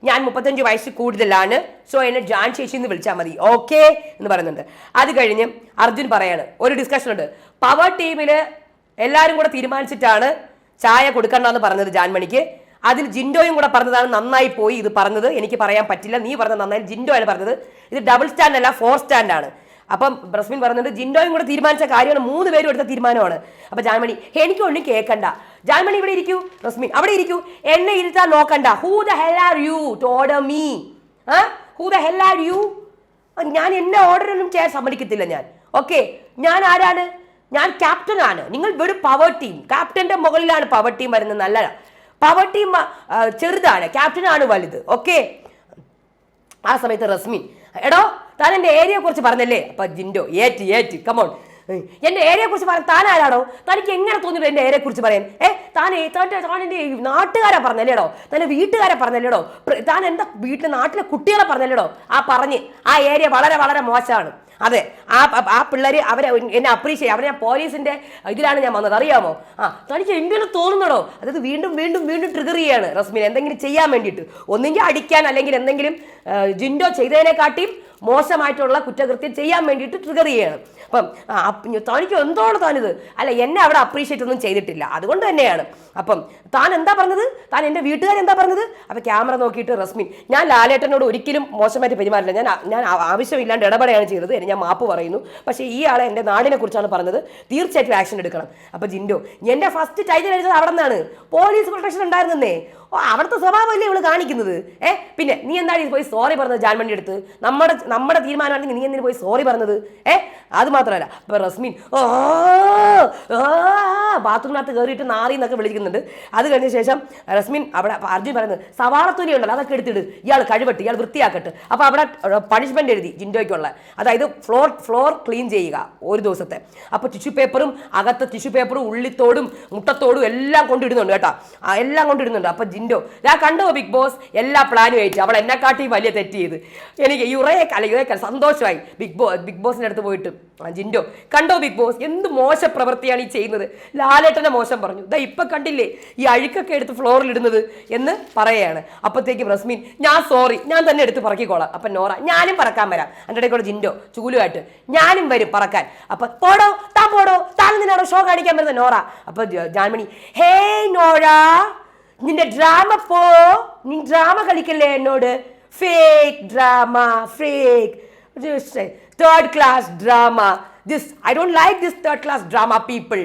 ഞാൻ മുപ്പത്തഞ്ച് വയസ്സ് കൂടുതലാണ്. സോ എന്നെ ജാൻ ചേച്ചി എന്ന് വിളിച്ചാൽ മതി. ഓക്കെ എന്ന് പറയുന്നുണ്ട്. അത് കഴിഞ്ഞ് അർജുൻ പറയാണ്. ഒരു ഡിസ്കഷൻ ഉണ്ട്. പവർ ടീമിൽ എല്ലാവരും കൂടെ തീരുമാനിച്ചിട്ടാണ് ചായ കൊടുക്കണ്ടെന്ന് പറഞ്ഞത് ജാൻമണിക്ക്. അതിൽ ജിൻഡോയും കൂടെ പറഞ്ഞതാണ് നന്നായി പോയി ഇത് പറഞ്ഞത്. എനിക്ക് പറയാൻ പറ്റില്ല. നീ പറഞ്ഞത് നന്നായി. ജിൻഡോ ആണ് പറഞ്ഞത്. ഇത് ഡബിൾ സ്റ്റാൻഡ് അല്ല ഫോർ സ്റ്റാൻഡ് ആണ്. അപ്പം ബ്രസ്മിൻ പറഞ്ഞിട്ട് ജിൻഡോയും കൂടെ തീരുമാനിച്ച കാര്യമാണ് മൂന്ന് പേരും എടുത്ത തീരുമാനമാണ്. അപ്പൊ ജാൻമണി എനിക്കൊന്നും കേൾക്കണ്ട ജാൻമണി ഇവിടെ ഇരിക്കൂ. റസ്മിൻ അവിടെ ഇരിക്കൂ. എന്നെ ഇരുത്താൻ നോക്കണ്ട. Who the hell are you to me who the hell are you ഞാൻ എന്നെ ഓർഡറൊന്നും ചെയ്യാൻ സമ്മതിക്കത്തില്ല ഞാൻ. ഓക്കെ ഞാൻ ആരാണ്? ഞാൻ ക്യാപ്റ്റൻ ആണ്. നിങ്ങൾ വെറും പവർ ടീം ക്യാപ്റ്റന്റെ മുകളിലാണ് പവർ ടീം വരുന്നത്. നല്ലതാണ് പവർ ടീം ചെറുതാണ്. ക്യാപ്റ്റനാണ് വലുത്. ഓക്കെ ആ സമയത്ത് റസ്മിൻ. എടോ താൻ എന്റെ ഏരിയയെ കുറിച്ച് പറഞ്ഞല്ലേ? അപ്പൊ ജിൻഡോ ഏറ്റ് ഏറ്റ്. കമോൺ എന്റെ ഏരിയയെ കുറിച്ച് പറയാൻ താൻ ആരാണോ തനിക്ക് എങ്ങനെ തോന്നിയത് എന്റെ ഏരിയയെ കുറിച്ച് പറയാൻ? ഏ താൻ താൻ താൻ എന്റെ നാട്ടുകാരെ പറഞ്ഞല്ലേടോ തന്നെ വീട്ടുകാരെ പറഞ്ഞല്ലേടോ താൻ എന്താ വീട്ടിലെ നാട്ടിലെ കുട്ടികളെ പറഞ്ഞല്ലേടോ ആ പറഞ്ഞ്. ആ ഏരിയ വളരെ വളരെ മോശമാണ്. അതെ ആ ആ- പിള്ളേർ അവരെ എന്നെ അപ്രീഷിയേറ്റ് അവരെ ഞാൻ പോലീസിന്റെ ഇതിലാണ് ഞാൻ വന്നത് അറിയാമോ? ആ തനിക്ക് എങ്കിലും തോന്നുന്നടോ? അതായത് വീണ്ടും വീണ്ടും വീണ്ടും ട്രിഗർ ചെയ്യാണ് റസ്മിൻ എന്തെങ്കിലും ചെയ്യാൻ വേണ്ടിയിട്ട്. ഒന്നെങ്കിൽ അടിക്കാൻ അല്ലെങ്കിൽ എന്തെങ്കിലും ജിൻഡോ ചെയ്തതിനെക്കാട്ടിയും മോശമായിട്ടുള്ള കുറ്റകൃത്യം ചെയ്യാൻ വേണ്ടിയിട്ട് ട്രിഗർ ചെയ്യാണ്. അപ്പം തനിക്ക് എന്തോണ് താനിത്? അല്ല എന്നെ അവിടെ അപ്രീഷിയേറ്റ് ഒന്നും ചെയ്തിട്ടില്ല. അതുകൊണ്ട് തന്നെയാണ്. അപ്പം താൻ എന്താ പറഞ്ഞത്? താൻ എന്റെ വീട്ടുകാർ എന്താ പറഞ്ഞത്? അപ്പം ക്യാമറ നോക്കിയിട്ട് റസ്മിൻ ഞാൻ ലാലേട്ടനോട് ഒരിക്കലും മോശമായിട്ട് പെരുമാറില്ല. ഞാൻ ഞാൻ ആവശ്യമില്ലാണ്ട് ഇടപെടുകയാണ് ചെയ്തത് എന്നെ ഞാൻ മാപ്പ് പറയുന്നു. പക്ഷേ ഈ ആളെ എന്റെ നാടിനെ കുറിച്ചാണ് പറഞ്ഞത്. തീർച്ചയായിട്ടും ആക്ഷൻ എടുക്കണം. അപ്പം ജിൻഡോ എന്റെ ഫസ്റ്റ് ടൈറ്റിൽ അടിച്ചത് അവിടെ നിന്നാണ്. പോലീസ് പ്രൊട്ടക്ഷൻ ഉണ്ടായിരുന്നേ ഓ അവിടുത്തെ സ്വഭാവമല്ലേ ഇവൾ കാണിക്കുന്നത്? ഏ പിന്നെ നീ എന്താണ് പോയി സോറി പറഞ്ഞത് ജാൻമണി അടുത്ത്? നമ്മുടെ നമ്മുടെ തീരുമാനമാണെങ്കിൽ നീ എന്തിനു പോയി സോറി പറഞ്ഞത്? ഏ? അത് മാത്രമല്ല. ഇപ്പൊ റസ്മിൻ ബാത്റൂമിനകത്ത് കയറിയിട്ട് നാറി എന്നൊക്കെ വിളിക്കുന്നുണ്ട്. അത് കഴിഞ്ഞ ശേഷം റസ്മിൻ അവിടെ അർജുൻ പറയുന്നത് സവാളത്തുലി ഉണ്ടല്ലോ അതൊക്കെ എടുത്തിട്ട് ഇയാൾ കഴിവട്ട് ഇയാൾ വൃത്തിയാക്കട്ട്. അപ്പൊ അവിടെ പണിഷ്മെന്റ് എഴുതി ജിൻഡോയ്ക്കുള്ള. അതായത് ഫ്ലോർ ഫ്ലോർ ക്ലീൻ ചെയ്യുക ഒരു ദിവസത്തെ. അപ്പൊ ടിഷ്യൂ പേപ്പറും അകത്തെ ടിഷ്യൂ പേപ്പറും ഉള്ളിത്തോടും മുട്ടത്തോടും എല്ലാം കൊണ്ടിടുന്നുണ്ട് കേട്ടോ. എല്ലാം കൊണ്ടിടുന്നുണ്ട്. അപ്പൊ ജിൻഡോ ഞാൻ കണ്ടോ ബിഗ് ബോസ്? എല്ലാ പ്ലാനും അയച്ചു അവൾ എന്നെക്കാട്ടി വലിയ തെറ്റ് ചെയ്ത്. എനിക്ക് യുറേക്കല്ല യുറേക്കല്ല സന്തോഷമായി. ബിഗ് ബോ ബിഗ് ബോസിന്റെ അടുത്ത് പോയിട്ട് ജിൻഡോ കണ്ടോ ബിഗ് ബോസ് എന്ത് മോശ പ്രവൃത്തിയാണ് ഈ ചെയ്യുന്നത്? ലാലേട്ടനെ മോശം പറഞ്ഞു. ദാ ഇപ്പം കണ്ടില്ലേ ഈ അഴുക്കൊക്കെ എടുത്ത് ഫ്ലോറിൽ ഇടുന്നത്? എന്ന് പറയുകയാണ്. അപ്പോഴത്തേക്ക് റസ്മീൻ ഞാൻ സോറി ഞാൻ തന്നെ എടുത്ത് പറക്കിക്കോളാം. അപ്പം നോറ ഞാനും പറക്കാൻ വരാം. എന്റെ ഇടയ്ക്കൂടെ ജിൻഡോ ചൂലുമായിട്ട് ഞാനും വരും പറക്കാൻ. അപ്പം പോടോ താ പോടോ താൻ നിന്നാണോ ഷോ കാണിക്കാൻ വരുന്നത്? നോറ അപ്പോൾ ജാൻമണി ഹേ നോറ നിന്റെ ഡ്രാമ പോ നീ ഡ്രാമ കളിക്കല്ലേ എന്നോട്? Fake drama fake third class drama this I don't like this third class drama people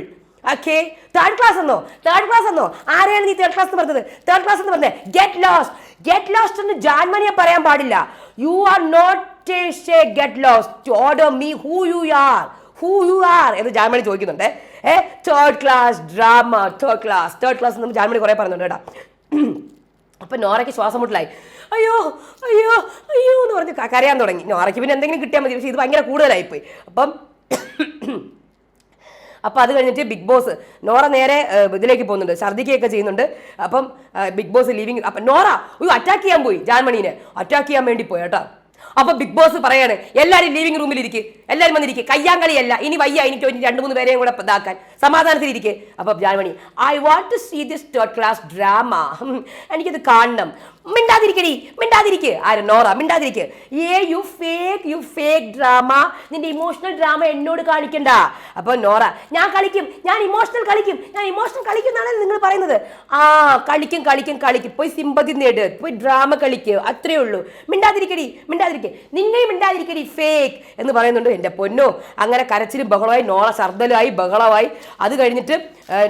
okay third class എന്നോ? തേർഡ് ക്ലാസ് എന്നോ? ആരെയാണ് നീ തേർഡ് ക്ലാസ് എന്ന് പറഞ്ഞത്? തേർഡ് ക്ലാസ് എന്ന് പറഞ്ഞത് ഗെറ്റ് ലോസ്റ്റ് ഗെറ്റ് ലോസ്റ്റ് എന്ന് ജാൻമണിയെ പറയാൻ പാടില്ല. You are not get lost order me who you are who you are എന്ന് ജാൻമണി ചോദിക്കുന്നുണ്ട്. ഏ? Third class drama third class third class എന്ന് ജാൻമണി കുറേ പറയുന്നുണ്ട് കേട്ടോ. *clears throat* അപ്പൊ നോറയ്ക്ക് ശ്വാസം മുട്ടലായി. അയ്യോ അയ്യോ അയ്യോ എന്ന് പറഞ്ഞ് കരയാൻ തുടങ്ങി. നോറയ്ക്ക് പിന്നെ എന്തെങ്കിലും കിട്ടിയാൽ മതി. പക്ഷേ ഇത് ഭയങ്കര കൂടുതലായിപ്പോയി. അപ്പം *clears throat* അപ്പം അത് കഴിഞ്ഞിട്ട് ബിഗ് ബോസ് നോറ നേരെ ഇതിലേക്ക് പോകുന്നുണ്ട്. ഛർദ്ദിക്കുകയൊക്കെ ചെയ്യുന്നുണ്ട്. അപ്പം ബിഗ് ബോസ് ലീവിങ് അപ്പം നോറ ഒരു അറ്റാക്ക് ചെയ്യാൻ പോയി ജാൻമണീനെ അറ്റാക്ക് ചെയ്യാൻ വേണ്ടി പോയി കേട്ടോ. അപ്പൊ ബിഗ് ബോസ് പറയാണ് എല്ലാരും ലീവിങ് റൂമിൽ എല്ലാവരും വന്നിരിക്കും. കയ്യാങ്കളിയല്ല. ഇനി വയ്യ. എനിക്ക് രണ്ട് മൂന്ന് പേരെയും കൂടെ ഇതാക്കാൻ. സമാധാനത്തിലിരിക്കെ. അപ്പൊ Janmoni I want to see this third class drama എനിക്കിത് കാണണം. മിണ്ടാതിരിക്കടി മിണ്ടാതിരിക്കെ. ആര്? നോറ മിണ്ടാതിരിക്ക്. ഏ you fake you fake drama നിന്റെ ഇമോഷണൽ ഡ്രാമ എന്നോട് കാണിക്കണ്ട. അപ്പൊ നോറ ഞാൻ കളിക്കും ഞാൻ ഇമോഷണൽ കളിക്കും ഞാൻ ഇമോഷണൽ കളിക്കും നിങ്ങൾ പറയുന്നത്. ആ കളിക്കും കളിക്കും കളിക്കും. പോയി സിമ്പതി നേട് പോയി ഡ്രാമ കളിക്കുക അത്രേ ഉള്ളൂ. മിണ്ടാതിരിക്കടി മിണ്ടാതിരിക്കെ. നിങ്ങൾ മിണ്ടാതിരിക്കടി ഫേക്ക് എന്ന് പറയുന്നുണ്ട് എന്റെ പൊന്നോ. അങ്ങനെ കരച്ചിലും ബഹളമായി നോറ സർദലായി ബഹളമായി അത് കഴിഞ്ഞിട്ട്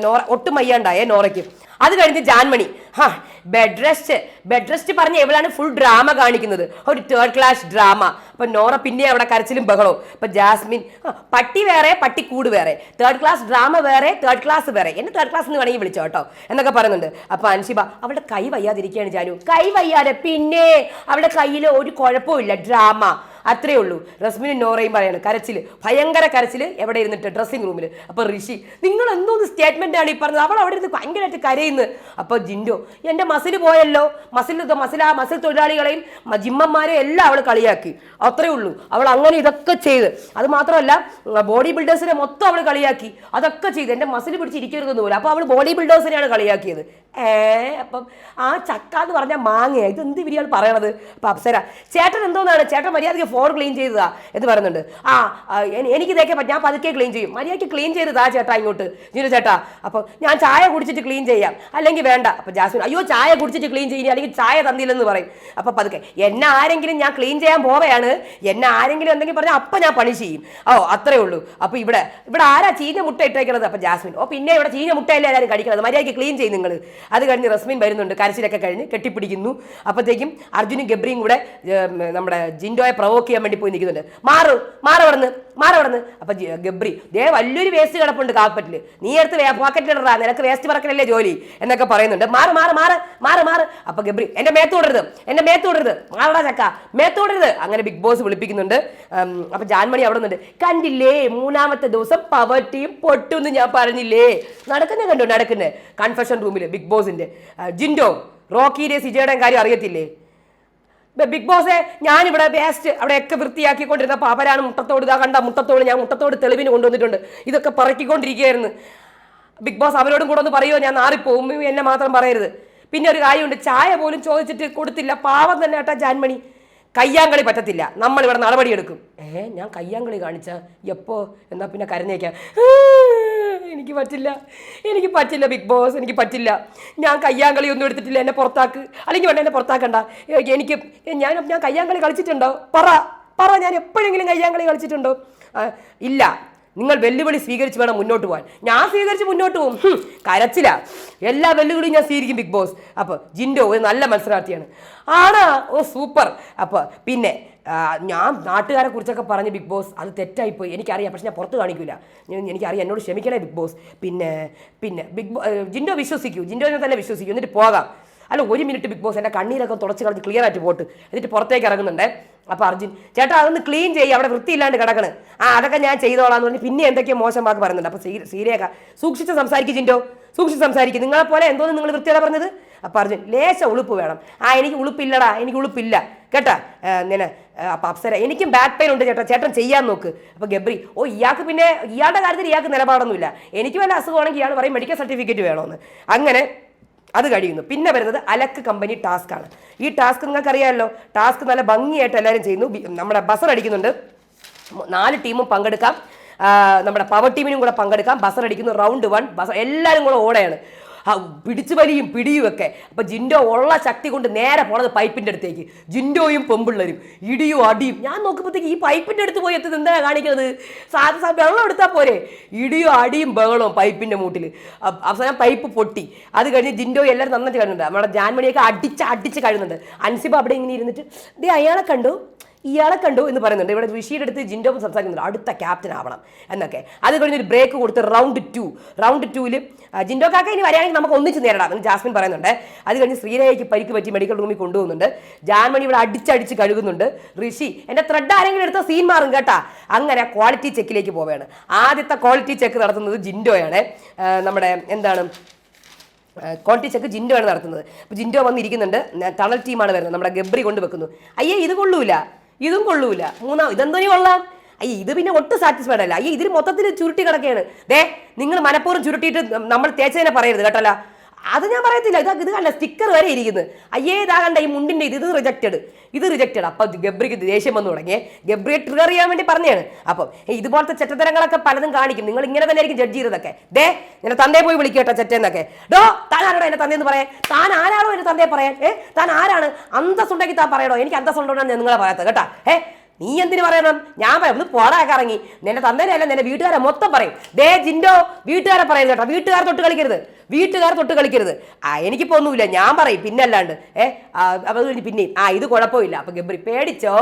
നോറ ഒട്ടും വയ്യാണ്ടായേ നോറയ്ക്ക്. അത് കഴിഞ്ഞ് ജാൻമണി. ഹാ ബെഡ് റെസ്റ്റ് ബെഡ് റെസ്റ്റ് പറഞ്ഞ് എവിടെയാണ് ഫുൾ ഡ്രാമ കാണിക്കുന്നത്? ഒരു തേർഡ് ക്ലാസ് ഡ്രാമ അപ്പൊ നോറ പിന്നെ അവിടെ കരച്ചിലും ബഹളവും. ഇപ്പൊ ജാസ്മിൻ പട്ടി വേറെ പട്ടി കൂട് വേറെ. തേർഡ് ക്ലാസ് ഡ്രാമ വേറെ തേർഡ് ക്ലാസ് വേറെ. എന്നെ തേർഡ് ക്ലാസ് എന്ന് വേണമെങ്കിൽ വിളിച്ചോ കേട്ടോ. എന്നൊക്കെ പറയുന്നുണ്ട്. അപ്പൊ അൻഷിബ അവളുടെ കൈ വയ്യാതിരിക്കുകയാണ് ജാനു. കൈ വയ്യാതെ പിന്നെ അവളുടെ കയ്യിൽ ഒരു കുഴപ്പമില്ല ഡ്രാമ അത്രേ ഉള്ളൂ. റസ്മിനും നോറയും പറയാണ് കരച്ചിൽ ഭയങ്കര കരച്ചിൽ എവിടെ ഇരുന്നിട്ട്? ഡ്രസ്സിംഗ് റൂമിൽ അപ്പൊ ഋഷി നിങ്ങൾ എന്തോന്ന് സ്റ്റേറ്റ്മെന്റ് ആണ് ഈ പറഞ്ഞത്. അവൾ അവിടെ ഇരുന്ന് ഭയങ്കരമായിട്ട് കരയുന്നു. അപ്പൊ ജിൻഡോ എന്റെ മസിൽ പോയല്ലോ. മസിൽ മസിൽ ആ മസിൽ തൊഴിലാളികളെയും ജിമ്മന്മാരെ എല്ലാം അവൾ കളിയാക്കി. അത്രേ ഉള്ളൂ. അവൾ അങ്ങനെ ഇതൊക്കെ ചെയ്ത്. അത് മാത്രമല്ല ബോഡി ബിൽഡേഴ്സിനെ മൊത്തം അവൾ കളിയാക്കി. അതൊക്കെ ചെയ്ത്. എന്റെ മസിൽ പിടിച്ചിരിക്കരുതെന്ന് പോലും. അപ്പോൾ അവൾ ബോഡി ബിൽഡേഴ്സിനെയാണ് കളിയാക്കിയത്. ഏ അപ്പം ആ ചക്ക എന്ന് പറഞ്ഞാൽ മാങ്ങയാ. ഇത് എന്ത് ഇവരിയാൾ പറയണത്? അപ്പം അപ്സര. ചേട്ടൻ എന്തോന്നാണ്? ചേട്ടൻ മര്യാദയ്ക്ക് ഫോൺ ക്ലീൻ ചെയ്തതാ എന്ന് പറയുന്നുണ്ട്. ആ എനിക്ക് ഇതൊക്കെ ഞാൻ പതുക്കെ ക്ലീൻ ചെയ്യും. മര്യാദയ്ക്ക് ക്ലീൻ ചെയ്തതാ ചേട്ടാ ഇങ്ങോട്ട്. ജീനു ചേട്ടാ അപ്പം ഞാൻ ചായ കുടിച്ചിട്ട് ക്ലീൻ ചെയ്യാം. അല്ലെങ്കിൽ വേണ്ട. അപ്പം ജാസ്മിൻ അയ്യോ ചായ കുടിച്ചിട്ട് ക്ലീൻ ചെയ്യുക അല്ലെങ്കിൽ ചായ തന്നില്ലെന്ന് പറയും. അപ്പൊ പതുക്കെ എന്നെ ആരെങ്കിലും ഞാൻ ക്ലീൻ ചെയ്യാൻ പോവുകയാണ് എന്നെ ആരെങ്കിലും എന്തെങ്കിലും പറഞ്ഞാൽ അപ്പൊ ഞാൻ പണി ചെയ്യും. ഓ അത്രേ ഉള്ളൂ. അപ്പൊ ഇവിടെ ഇവിടെ ആരാ ചീഞ്ഞ മുട്ട ഇട്ടേക്കുന്നത് അപ്പൊ ജാസ്മിൻ. ഓ പിന്നെ ഇവിടെ ചീഞ്ഞ മുട്ടയല്ലേ എല്ലാവരും കഴിക്കുന്നത് മര്യാദയ്ക്ക് ക്ലീൻ ചെയ്യും നിങ്ങൾ അത് കഴിഞ്ഞ് റസ്മിൻ വരുന്നുണ്ട് കരച്ചിലൊക്കെ കഴിഞ്ഞ് കെട്ടിപ്പിടിക്കുന്നു. അപ്പോഴത്തേക്കും അർജുനും ഗബ്രിയും കൂടെ നമ്മുടെ ജിൻഡോയെ പ്രൊവോക്ക് ചെയ്യാൻ വേണ്ടി പോയി നിൽക്കുന്നുണ്ട്. മാറു മാറവിടുന്ന് മാറവിടുന്ന് അപ്പൊ ഗബ്രി ദേ വലിയൊരു വേസ്റ്റ് കിടപ്പുണ്ട് കാപ്പറ്റിൽ നീ എടുത്ത് പോക്കറ്റിലിടാ നിനക്ക് വേസ്റ്റ് പറക്കലല്ലേ ജോലി? എന്നൊക്കെ പറയുന്നുണ്ട്. മാറ് മാറ് മാറ് മാറ് മാറ്. അപ്പൊ ഗബ്രി എന്റെ മേത്ത് വിടരുത് എന്റെ മേത്ത് വിടരുത് മാറടാ ചക്ക. മേത്ത് വിടരുത് അങ്ങനെ ബിഗ് ബോസ് വിളിപ്പിക്കുന്നുണ്ട്. അപ്പൊ ജാൻമണി അവിടെ നിന്നുണ്ട്. കണ്ടില്ലേ? മൂന്നാമത്തെ ദിവസം പവർട്ടിയും പൊട്ടുമെന്ന് ഞാൻ പറഞ്ഞില്ലേ? നടക്കുന്ന കണ്ടോ? നടക്കുന്നത് കൺഫെഷൻ റൂമിൽ ബിഗ് ബോസിന്റെ ജിൻഡോ റോക്കിയുടെ സിജയുടെയും കാര്യം അറിയത്തില്ലേ? ബിഗ് ബോസെ ഞാനിവിടെ വേസ്റ്റ് അവിടെയൊക്കെ വൃത്തിയാക്കിക്കൊണ്ടിരുന്ന പാപ്പരാണ് മുട്ടത്തോട് ഇതാ കണ്ട മുട്ടത്തോട് ഞാൻ മുട്ടത്തോട് തെളിവിന് കൊണ്ടുവന്നിട്ടുണ്ട്. ഇതൊക്കെ പറക്കിക്കൊണ്ടിരിക്കുകയായിരുന്നു. ബിഗ് ബോസ് അവരോടും കൂടെ ഒന്ന് പറയുമോ ഞാൻ നാറിപ്പോവും. എന്നെ മാത്രം പറയരുത്. പിന്നെ ഒരു കാര്യമുണ്ട്. ചായ പോലും ചോദിച്ചിട്ട് കൊടുത്തില്ല. പാവം തന്നെ ഏട്ടാ ജാൻമണി. കയ്യാങ്കളി പറ്റത്തില്ല. നമ്മളിവിടെ നടപടിയെടുക്കും. ഏ ഞാൻ കയ്യാങ്കളി കാണിച്ച എപ്പോ? എന്നാ പിന്നെ കരഞ്ഞേക്കാം. എനിക്ക് പറ്റില്ല. എനിക്ക് പറ്റില്ല ബിഗ് ബോസ് എനിക്ക് പറ്റില്ല. ഞാൻ കയ്യാങ്കളി ഒന്നും എടുത്തിട്ടില്ല എന്നെ പുറത്താക്ക്. അല്ലെങ്കിൽ വേണ്ട എന്നെ പുറത്താക്കണ്ട. എനിക്ക് ഞാൻ ഞാൻ കയ്യാങ്കളി കളിച്ചിട്ടുണ്ടോ? പറ പറ. ഞാൻ എപ്പോഴെങ്കിലും കയ്യാങ്കളി കളിച്ചിട്ടുണ്ടോ? ഇല്ല. നിങ്ങൾ വെല്ലുവിളി സ്വീകരിച്ച് വേണം മുന്നോട്ട് പോകാൻ. ഞാൻ സ്വീകരിച്ച് മുന്നോട്ട് പോകും. കരച്ചില്ല എല്ലാ വെല്ലുവിളിയും ഞാൻ സ്വീകരിക്കും ബിഗ് ബോസ് അപ്പോൾ ജിൻഡോ ഒരു നല്ല മത്സരാർത്ഥിയാണ്. ആണ് ഓ സൂപ്പർ. അപ്പോൾ പിന്നെ ഞാൻ നാട്ടുകാരെ കുറിച്ചൊക്കെ പറഞ്ഞ് ബിഗ് ബോസ് അത് തെറ്റായി തെറ്റായിപ്പോയി. എനിക്കറിയാം പക്ഷെ ഞാൻ പുറത്ത് കാണിക്കില്ല എനിക്കറിയാം എന്നോട് ക്ഷമിക്കണേ ബിഗ് ബോസ്. പിന്നെ പിന്നെ ബിഗ് ബോ ജിൻഡോ വിശ്വസിക്കൂ. ജിൻഡോനെ തന്നെ വിശ്വസിക്കൂ. എന്നിട്ട് പോകാം. അല്ല ഒരു മിനിറ്റ് ബിഗ് ബോസ് എന്റെ കണ്ണീരൊക്കെ തുടച്ച് കളഞ്ഞ് ക്ലിയർ ആയിട്ട് പോട്ട്. എന്നിട്ട് പുറത്തേക്ക് ഇറങ്ങുന്നുണ്ട്. അപ്പോൾ അർജുൻ ചേട്ടാ അതൊന്ന് ക്ലീൻ ചെയ്യുക അവിടെ വൃത്തിയില്ലാണ്ട് കിടക്കണ്. ആ അതൊക്കെ ഞാൻ ചെയ്തോളാം എന്ന് പറഞ്ഞ് പിന്നെ എന്തൊക്കെയോ മോശം വാക്ക് പറയുന്നുണ്ട്. അപ്പോൾ സീ സീരിയൊക്കെ. സൂക്ഷിച്ച് സംസാരിക്കും ജിൻഡോ. സൂക്ഷിച്ച് സംസാരിക്കും. നിങ്ങളെ പോലെ എന്തോന്ന് നിങ്ങൾ വൃത്തിയാണ് പറഞ്ഞത്? അപ്പോൾ അർജുൻ ലേശ ഉളുപ്പ് വേണം. ആ എനിക്ക് ഉളുപ്പില്ലടാ. എനിക്ക് ഉളുപ്പില്ല. കേട്ടാ? ഇങ്ങനെ അപ്പം അപ്സര. എനിക്കും ബാക്ക് പെയിൻ ഉണ്ട് ചേട്ടാ. ചേട്ടൻ ചെയ്യാൻ നോക്ക്. അപ്പോൾ ഗബ്രി ഓ ഇയാൾക്ക് പിന്നെ ഇയാളുടെ കാര്യത്തിൽ ഇയാൾക്ക് നിലപാടൊന്നുമില്ല. എനിക്ക് വല്ല അസുഖമാണെങ്കിൽ ഇയാൾ പറയും മെഡിക്കൽ സർട്ടിഫിക്കറ്റ് വേണമെന്ന് അങ്ങനെ അത് കഴിയുന്നു. പിന്നെ വരുന്നത് അലക്ക് കമ്പനി ടാസ്ക് ആണ്. ഈ ടാസ്ക് നിങ്ങൾക്ക് അറിയാമല്ലോ ടാസ്ക് നല്ല ഭംഗിയായിട്ട് എല്ലാവരും ചെയ്യുന്നു. നമ്മുടെ ബസർ അടിക്കുന്നുണ്ട്. നാല് ടീമും പങ്കെടുക്കാം. നമ്മുടെ പവർ ടീമിനും കൂടെ പങ്കെടുക്കാം. ബസർ അടിക്കുന്നു. Round one. ബസർ എല്ലാവരും കൂടെ ഓടെയാണ്. പിടിച്ചു വലിയും പിടിയും ഒക്കെ. അപ്പൊ ജിൻഡോ ഉള്ള ശക്തി കൊണ്ട് നേരെ പോണത് പൈപ്പിന്റെ അടുത്തേക്ക്. ജിൻഡോയും പെമ്പിള്ളരും ഇടിയും അടിയും. ഞാൻ നോക്കുമ്പോഴത്തേക്ക് ഈ പൈപ്പിന്റെ അടുത്ത് പോയി എത്തുന്നത് എന്താ കാണിക്കുന്നത് സാധാ വെള്ളം എടുത്താൽ പോരെ. ഇടിയും അടിയും ബഹളവും പൈപ്പിന്റെ മൂട്ടിൽ അവസാനം പൈപ്പ് പൊട്ടി. അത് കഴിഞ്ഞ് ജിൻഡോ എല്ലാവരും നന്നായിട്ട് കഴിയുന്നുണ്ട് നമ്മുടെ ജാൻമണിയൊക്കെ അടിച്ച് അടിച്ച് കഴിയുന്നുണ്ട് അൻസിബ അവിടെ ഇങ്ങനെ ഇരുന്നിട്ട് ദേ അയാളെ കണ്ടു. ഇയാളെ കണ്ടു എന്ന് പറയുന്നുണ്ട്. ഇവിടെ ഋഷിയുടെ അടുത്ത് ജിൻഡോ സംസാരിക്കുന്നുണ്ട്. അടുത്ത ക്യാപ്റ്റൻ ആവണം എന്നൊക്കെ. അത് കഴിഞ്ഞ് ഒരു ബ്രേക്ക് കൊടുത്ത് റൗണ്ട് ടു റൗണ്ട് ടൂവിൽ ജിൻഡോ കാക്ക ഇനി വരികയാണെങ്കിൽ നമുക്ക് ഒന്നിച്ച് നേരിടാം എന്ന് ജാസ്മിൻ പറയുന്നുണ്ട്. അത് കഴിഞ്ഞ് ശ്രീരേഖയ്ക്ക് പരിക്ക് പറ്റി മെഡിക്കൽ റൂമിൽ കൊണ്ടുപോകുന്നുണ്ട്. ജാൻമണി ഇവിടെ അടിച്ചടിച്ച് കഴുകുന്നുണ്ട്. ഋഷി എന്റെ ത്രെഡ് ആരെങ്കിലും എടുത്ത സീൻ മാറും കേട്ടാ. അങ്ങനെ ക്വാളിറ്റി ചെക്കിലേക്ക് പോവുകയാണ്. ആദ്യത്തെ ക്വാളിറ്റി ചെക്ക് നടത്തുന്നത് ജിൻഡോയാണ്. നമ്മുടെ എന്താണ് ക്വാളിറ്റി ചെക്ക് ജിൻഡോ ആണ് നടത്തുന്നത്. അപ്പോൾ ജിൻഡോ വന്നിരിക്കുന്നുണ്ട്. ടണൽ ടീമാണ് വരുന്നത്. നമ്മുടെ ഗബ്രി കൊണ്ട് വെക്കുന്നു അയ്യേ ഇത് കൊള്ളൂല. ഇതും കൊള്ളൂല. മൂന്നാം ഇതെന്തോ കൊള്ളാം. അയ്യ ഇത് പിന്നെ ഒട്ടും സാറ്റിസ്ഫൈഡ് അല്ല. അയ്യ ഇതിൽ മൊത്തത്തിൽ ചുരുട്ടി കിടക്കുകയാണ് ദേ നിങ്ങൾ മനഃപൂർവം ചുരുട്ടിയിട്ട് നമ്മൾ തേച്ചതിനെ പറയരുത് കേട്ടല്ല. അത് ഞാൻ പറയത്തില്ല. ഇത് ഇത് കണ്ട സ്റ്റിക്കർ വരെ ഇരിക്കുന്നത് അയ്യേ ഇതാ കണ്ട ഈ മുണ്ടിന്റെ ഇത്. ഇത് റിജക്റ്റഡ് ഇത് റിജക്റ്റഡ് അപ്പൊ ഗബ്രിക്ക് ദേഷ്യം വന്നു തുടങ്ങിയേ ഗബ്രിയെ ട്രിഗർ ചെയ്യാൻ വേണ്ടി പറഞ്ഞാണ്. അപ്പം ഇതുപോലത്തെ ചെറ്റത്തരങ്ങളൊക്കെ പലതും കാണിക്കും. നിങ്ങൾ ഇങ്ങനെ തന്നെ ആയിരിക്കും ജഡ്ജ് ചെയ്തതൊക്കെ. ദേ എന്നെ തന്തയെ പോയി വിളിക്കട്ടോ ചെറ്റെന്നൊക്കെ ഡോ താൻ ആരോടോ എന്നെ തന്തയെന്ന് പറയാൻ? താൻ ആരാണോ എന്നെ തന്തയെ പറയാൻ? ഏ താൻ ആരാണ്? അന്തസ്സുണ്ടെങ്കിൽ താൻ പറയണോ എനിക്ക് അന്തസ്സുണ്ടോ എന്ന് നിങ്ങളെ പറയാത്തത് കേട്ടാ. ഏ നീ എന്തിനു പറയണം? ഞാൻ പറയാം ഒന്ന് പോടാക്കി ഇറങ്ങി. നിന്റെ തന്നേനല്ല നിന്റെ വീട്ടുകാരെ മൊത്തം പറയും. ദേ ജിൻഡോ വീട്ടുകാരെ പറയുന്നത് കേട്ടോ. വീട്ടുകാർ തൊട്ട് കളിക്കരുത്. വീട്ടുകാർ തൊട്ട് കളിക്കരുത്. ആ എനിക്കിപ്പോ ഒന്നുമില്ല. ഞാൻ പറയും. പിന്നെ അല്ലാണ്ട് ഏ അപ്പൊ പിന്നെയും. ആ ഇത് കുഴപ്പമില്ല. അപ്പൊ ഗബ്രി പേടിച്ചോ?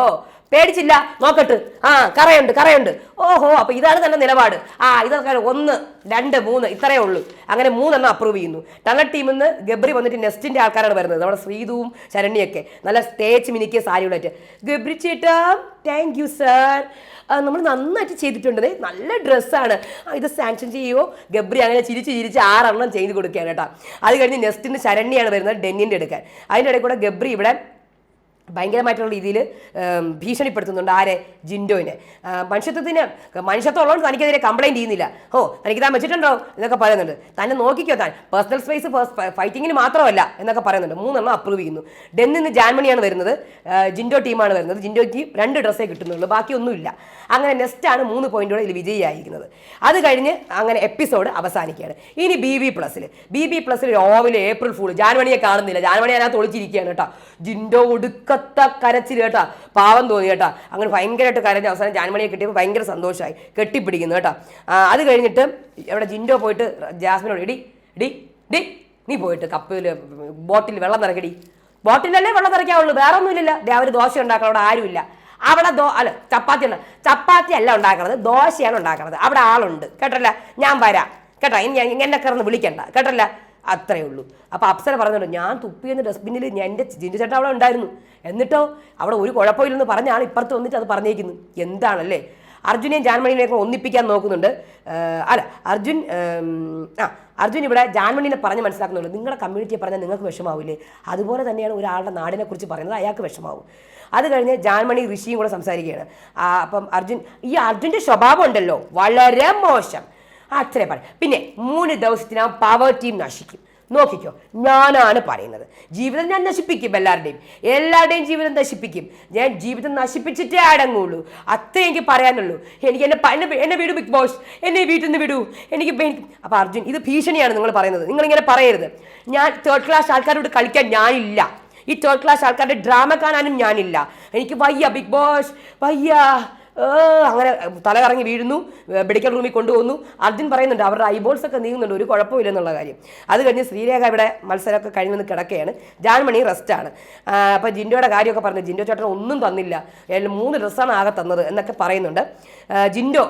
പേടിച്ചില്ല നോക്കട്ട്. ആ കറയുണ്ട് കറയുണ്ട്. ഓഹോ അപ്പൊ ഇതാണ് തന്നെ നിലപാട്. ആ ഇതൊക്കെ ഒന്ന് രണ്ട് മൂന്ന് ഇത്രയേ ഉള്ളൂ. അങ്ങനെ മൂന്നെണ്ണം അപ്രൂവ് ചെയ്യുന്നു. ടണൽ ടീമിൽ നിന്ന് ഗബ്രി വന്നിട്ട് നെസ്റ്റിന്റെ ആൾക്കാരാണ് വരുന്നത്. നമ്മുടെ ശ്രീതുവും ശരണ്യൊക്കെ നല്ല തേച്ച് മിനിക്കിയ സാരികളായിട്ട് ഗബ്രി ചേട്ടാ താങ്ക് യു സാർ നമ്മൾ നന്നായിട്ട് ചെയ്തിട്ടുണ്ട് നല്ല ഡ്രസ്സാണ് ഇത് സാങ്ഷൻ ചെയ്യുമോ ഗബ്രി അങ്ങനെ ചിരിച്ച് ചിരിച്ച് ആറെണ്ണം ചെയ്ത് കൊടുക്കുകയാണ് കേട്ടോ. അത് കഴിഞ്ഞ് നെസ്റ്റിന് ശരണ്യാണ് വരുന്നത് ഡെന്നിന്റെ എടുക്കാൻ അതിന്റെ ഇടയിൽ കൂടെ ഗബ്രി ഇവിടെ ഭയങ്കരമായിട്ടുള്ള രീതിയിൽ ഭീഷണിപ്പെടുത്തുന്നുണ്ട് ആരെ? ജിൻഡോയിനെ. മനുഷ്യത്വത്തിന് മനുഷ്യത്വം ഉള്ളതുകൊണ്ട് തനിക്കെതിരെ കംപ്ലൈന്റ് ചെയ്യുന്നില്ല. ഓ തനിക്ക് താൻ വെച്ചിട്ടുണ്ടോ? എന്നൊക്കെ പറയുന്നുണ്ട്. തന്നെ നോക്കിക്കോ താൻ. പേഴ്സണൽ സ്പേസ് ഫൈറ്റിങ്ങിന് മാത്രമല്ല എന്നൊക്കെ പറയുന്നുണ്ട്. മൂന്നെണ്ണം അപ്രൂവ് ചെയ്യുന്നു. ഡെന്നിന്ന് ജാൻമണിയാണ് വരുന്നത്. ജിൻഡോ ടീമാണ് വരുന്നത്. ജിൻഡോയ്ക്ക് രണ്ട് ഡ്രസ്സേ കിട്ടുന്നുള്ളൂ. ബാക്കിയൊന്നുമില്ല. അങ്ങനെ നെക്സ്റ്റാണ് മൂന്ന് പോയിന്റോടെ ഇതിൽ വിജയിയായിരിക്കുന്നത്. അത് കഴിഞ്ഞ് അങ്ങനെ എപ്പിസോഡ് അവസാനിക്കുകയാണ്. ഇനി ബി ബി പ്ലസ്സിൽ ബി ബി പ്ലസ്സിൽ രാവിലെ ഏപ്രിൽ ഫുൾ ജാൻമണിയെ കാണുന്നില്ല. ജാൻമണി അതിനകത്ത് ഒളിച്ചിരിക്കുകയാണ് കേട്ടോ. ജിൻഡോ ഒടുക്കത്ത കരച്ചിൽ കേട്ടാ. പാവം തോന്നി കേട്ടാ. അങ്ങനെ ഭയങ്കരമായിട്ട് കരഞ്ഞ അവസാനം ജാൻമണിയെ കിട്ടിയപ്പോൾ ഭയങ്കര സന്തോഷമായി കെട്ടിപ്പിടിക്കുന്നു കേട്ടാ. അത് കഴിഞ്ഞിട്ട് ഇവിടെ ജിൻഡോ പോയിട്ട് ജാസ്മിനോട് ഇടി ഇടി ഡി നീ പോയിട്ട് കപ്പിൽ ബോട്ടിൽ വെള്ളം നിറക്കടി ബോട്ടിലല്ലേ വെള്ളം നിറയ്ക്കാവുള്ളൂ വേറെ ഒന്നുമില്ലല്ലോ ദേ അവർ ദോശ ഉണ്ടാക്കണം അവിടെ ആരുമില്ല. അവിടെ ദോ അല്ല ചപ്പാത്തി ഉണ്ട്. ചപ്പാത്തി അല്ല ഉണ്ടാക്കണത് ദോശയാണ് ഉണ്ടാക്കണത്. അവിടെ ആളുണ്ട്. കേട്ടല്ല? ഞാൻ വരാം. കേട്ടോ ഇനി എന്നെ കിടന്ന് വിളിക്കണ്ട. കേട്ടല്ല? അത്രേ ഉള്ളൂ. അപ്പോൾ അപ്സര പറഞ്ഞല്ലോ ഞാൻ തുപ്പിയെന്ന് ഡസ്റ്റ്ബിന്നിൽ ഞാൻ എന്റെ ജിൻഡു ചേട്ടൻ അവിടെ ഉണ്ടായിരുന്നു. എന്നിട്ടോ അവിടെ ഒരു കുഴപ്പമില്ലെന്ന് പറഞ്ഞ ആൾ ഇപ്പുറത്ത് വന്നിട്ട് അത് പറഞ്ഞേക്കുന്നു എന്താണല്ലേ? അർജുനെയും ജാൻമണിനെയൊക്കെ ഒന്നിപ്പിക്കാൻ നോക്കുന്നുണ്ട്. അല്ല അർജുൻ ആ അർജുൻ ഇവിടെ ജാൻമണിനെ പറഞ്ഞ് മനസ്സിലാക്കുന്നുള്ളൂ നിങ്ങളുടെ കമ്മ്യൂണിറ്റിയെ പറഞ്ഞാൽ നിങ്ങൾക്ക് വിഷമാവില്ലേ? അതുപോലെ തന്നെയാണ് ഒരാളുടെ നാടിനെ കുറിച്ച് പറയുന്നത് അയാൾക്ക് വിഷമാവും. അത് കഴിഞ്ഞ് ജാൻമണി ഋഷിയും കൂടെ സംസാരിക്കുകയാണ്. അപ്പം അർജുൻ ഈ അർജുന്റെ സ്വഭാവം ഉണ്ടല്ലോ വളരെ മോശം. അത്രേ പറയും പിന്നെ മൂന്ന് ദിവസത്തിനകം പവർ ടീം നശിക്കും. നോക്കിക്കോ ഞാനാണ് പറയുന്നത്. ജീവിതം ഞാൻ നശിപ്പിക്കും എല്ലാവരുടെയും. എല്ലാവരുടെയും ജീവിതം നശിപ്പിക്കും. ഞാൻ ജീവിതം നശിപ്പിച്ചിട്ടേ അടങ്ങുള്ളൂ. അത്രേ എനിക്ക് പറയാനുള്ളൂ. എനിക്ക് എന്നെ എന്നെ എന്നെ വിടൂ ബിഗ് ബോസ് എന്നെ വീട്ടിൽ നിന്ന് വിടൂ. എനിക്ക് പേ- അപ്പൊ അർജുൻ ഇത് ഭീഷണിയാണ് നിങ്ങൾ പറയുന്നത്. നിങ്ങളിങ്ങനെ പറയരുത്. ഞാൻ തേർഡ് ക്ലാസ് ആൾക്കാരോട് കളിക്കാൻ ഞാനില്ല. ഈ തേർഡ് ക്ലാസ് ആൾക്കാരുടെ ഡ്രാമ കാണാനും ഞാനില്ല. എനിക്ക് വയ്യ ബിഗ് ബോസ് വയ്യ. അങ്ങനെ തല കറങ്ങി വീഴുന്നു മെഡിക്കൽ റൂമിൽ കൊണ്ടുപോകുന്നു. അർജുൻ പറയുന്നുണ്ട് അവരുടെ ഐബോൾസ് ഒക്കെ നീങ്ങുന്നുണ്ട് ഒരു കുഴപ്പമില്ല എന്നുള്ള കാര്യം. അത് കഴിഞ്ഞ് ശ്രീരേഖ ഇവിടെ മത്സരമൊക്കെ കഴിഞ്ഞ് കിടക്കുകയാണ് ജാൻമണി റെസ്റ്റാണ് അപ്പോൾ ജിൻഡോയുടെ കാര്യമൊക്കെ പറഞ്ഞു ജിൻഡോ ചേട്ടൻ ഒന്നും തന്നില്ല. മൂന്ന് ഡ്രസ്സാണ് ആകെ തന്നത് എന്നൊക്കെ പറയുന്നുണ്ട്. ജിൻഡോ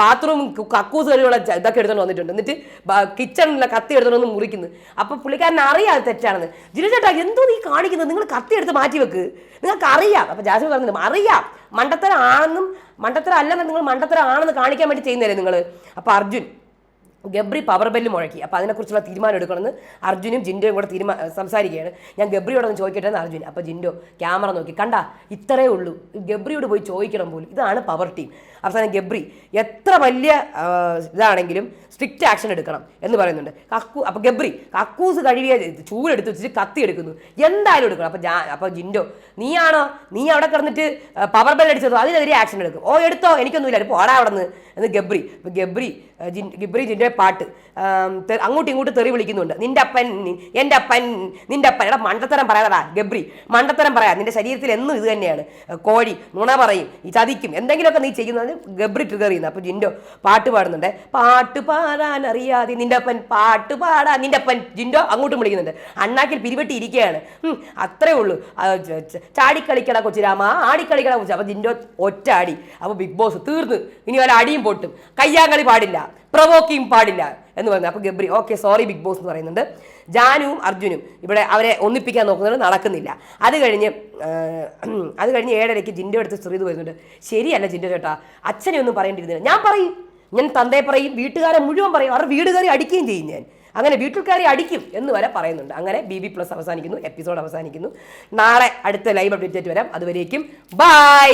ബാത്റൂം കക്കൂസ് കഴിവുള്ള ഇതൊക്കെ എടുത്തുകൊണ്ട് വന്നിട്ടുണ്ട്. എന്നിട്ട് കിച്ചണിലെ കത്തി എടുത്തുകൊണ്ട് വന്ന് മുറിക്കുന്നു. അപ്പോൾ പുള്ളിക്കാരൻ അറിയാതെ തെറ്റാണെന്ന്. ജിൻഡോ ചേട്ടാ എന്തോ നീ കാണിക്കുന്നത്? നിങ്ങൾ കത്തി എടുത്ത് മാറ്റി വെക്ക്. നിങ്ങൾക്ക് അറിയാം അപ്പോൾ ജാസ്മിൻ പറഞ്ഞു അറിയാം. മണ്ടത്തരം ആണെന്നും മണ്ടത്തരം അല്ലെന്ന് നിങ്ങൾ മണ്ടത്തരം ആണെന്ന് കാണിക്കാൻ വേണ്ടി ചെയ്യുന്നതല്ലേ നിങ്ങൾ? അപ്പോൾ അർജുൻ ഗബ്രി പവർ ബെല്ല് മുഴക്കി. അപ്പോൾ അതിനെക്കുറിച്ചുള്ള തീരുമാനം എടുക്കണമെന്ന് അർജുനും ജിൻഡോയും കൂടെ തീരുമാ സംസാരിക്കുകയാണ്. ഞാൻ ഗബ്രിയോടൊന്ന് ചോദിക്കട്ടെ എന്ന് അർജുൻ. അപ്പോൾ ജിൻഡോ ക്യാമറ നോക്കി. കണ്ട ഇത്രയേ ഉള്ളൂ. ഗബ്രിയോട് പോയി ചോദിക്കണം പോലും. ഇതാണ് പവർ ടീം അവസാനം ഗബ്രി എത്ര വലിയ ഇതാണെങ്കിലും സ്ട്രിക്റ്റ് ആക്ഷൻ എടുക്കണം എന്ന് പറയുന്നുണ്ട്. കക്കു അപ്പോൾ ഗബ്രി കക്കൂസ് കഴുകിയ ചൂടെടുത്ത് വെച്ചിട്ട് കത്തി എടുക്കുന്നു. എന്തായാലും എടുക്കണം. അപ്പോൾ ജാ അപ്പോൾ ജിൻഡോ നീയാണോ? നീ അവിടെ കിടന്നിട്ട് പവർ ബെൽ അടിച്ചതോ? അതിനെതിരെ ആക്ഷൻ എടുക്കും. ഓ എടുത്തോ. എനിക്കൊന്നുമില്ല. പോടാ അവിടെ നിന്ന് എന്ന് ഗബ്രി ഗബ്രി ജിൻ ഗബ്രി പാട്ട്. അങ്ങോട്ടും ഇങ്ങോട്ടും തെറി വിളിക്കുന്നുണ്ട്. നിന്റെ അപ്പൻ എന്റെ അപ്പൻ നിന്റെ അപ്പൻ. എടാ മണ്ടത്തരം പറയാതാ ഗബ്രി. മണ്ടത്തരം പറയാ. നിന്റെ ശരീരത്തിൽ എന്നും ഇത് തന്നെയാണ്. കോഴി നുണ പറയും ചതിക്കും. എന്തെങ്കിലുമൊക്കെ നീ ചെയ്യുന്നതിന് ഗബ്രി ട്രിഗർ ചെയ്യുന്നത് അപ്പോൾ ജിൻഡോ പാട്ട് പാടുന്നുണ്ട്. പാട്ട് പാടാൻ അറിയാതെ നിന്റെ അപ്പൻ പാട്ട് പാടാ നിന്റെ അപ്പൻ ജിൻഡോ അങ്ങോട്ടും വിളിക്കുന്നുണ്ട്. അണ്ണാക്കിൽ പിരിവെട്ടി ഇരിക്കുകയാണ് അത്രേ ഉള്ളൂ. ചാടിക്കളിക്കട കൊച്ചിരാമ ആടിക്കളിക്കട കൊച്ചു അപ്പോൾ ജിൻഡോ ഒറ്റ അടി. അപ്പോൾ ബിഗ് ബോസ് തീർന്ന്. ഇനി അടിയും പൊട്ടും. കയ്യാങ്കളി പാടില്ല. പ്രവോക്കിയും പാടില്ല എന്ന് പറയുന്നത് അപ്പോൾ Gabri okay sorry big boss എന്ന് പറയുന്നുണ്ട്. ജാനുവും അർജുനും ഇവിടെ അവരെ ഒന്നിപ്പിക്കാൻ നോക്കുന്നത് നടക്കുന്നില്ല. അത് കഴിഞ്ഞ് അത് കഴിഞ്ഞ് ഏഴരയ്ക്ക് ജിന്റെ അടുത്ത് ശ്രീത് വരുന്നുണ്ട് ശരിയല്ല ജിന്റെ ചേട്ടാ അച്ഛനെ ഒന്നും പറയേണ്ടിയിരുന്നില്ല. ഞാൻ പറയും ഞാൻ തന്തയെ പറയും വീട്ടുകാരെ മുഴുവൻ പറയും അവരുടെ വീട് കയറി അടിക്കുകയും ചെയ്യും ഞാൻ. അങ്ങനെ വീട്ടിൽ കയറി അടിക്കും എന്ന് വരെ പറയുന്നുണ്ട്. അങ്ങനെ ബി ബി പ്ലസ് അവസാനിക്കുന്നു എപ്പിസോഡ് അവസാനിക്കുന്നു. നാളെ അടുത്ത ലൈവ് അപ്ഡേറ്റ് വരാം. അതുവരേക്കും ബൈ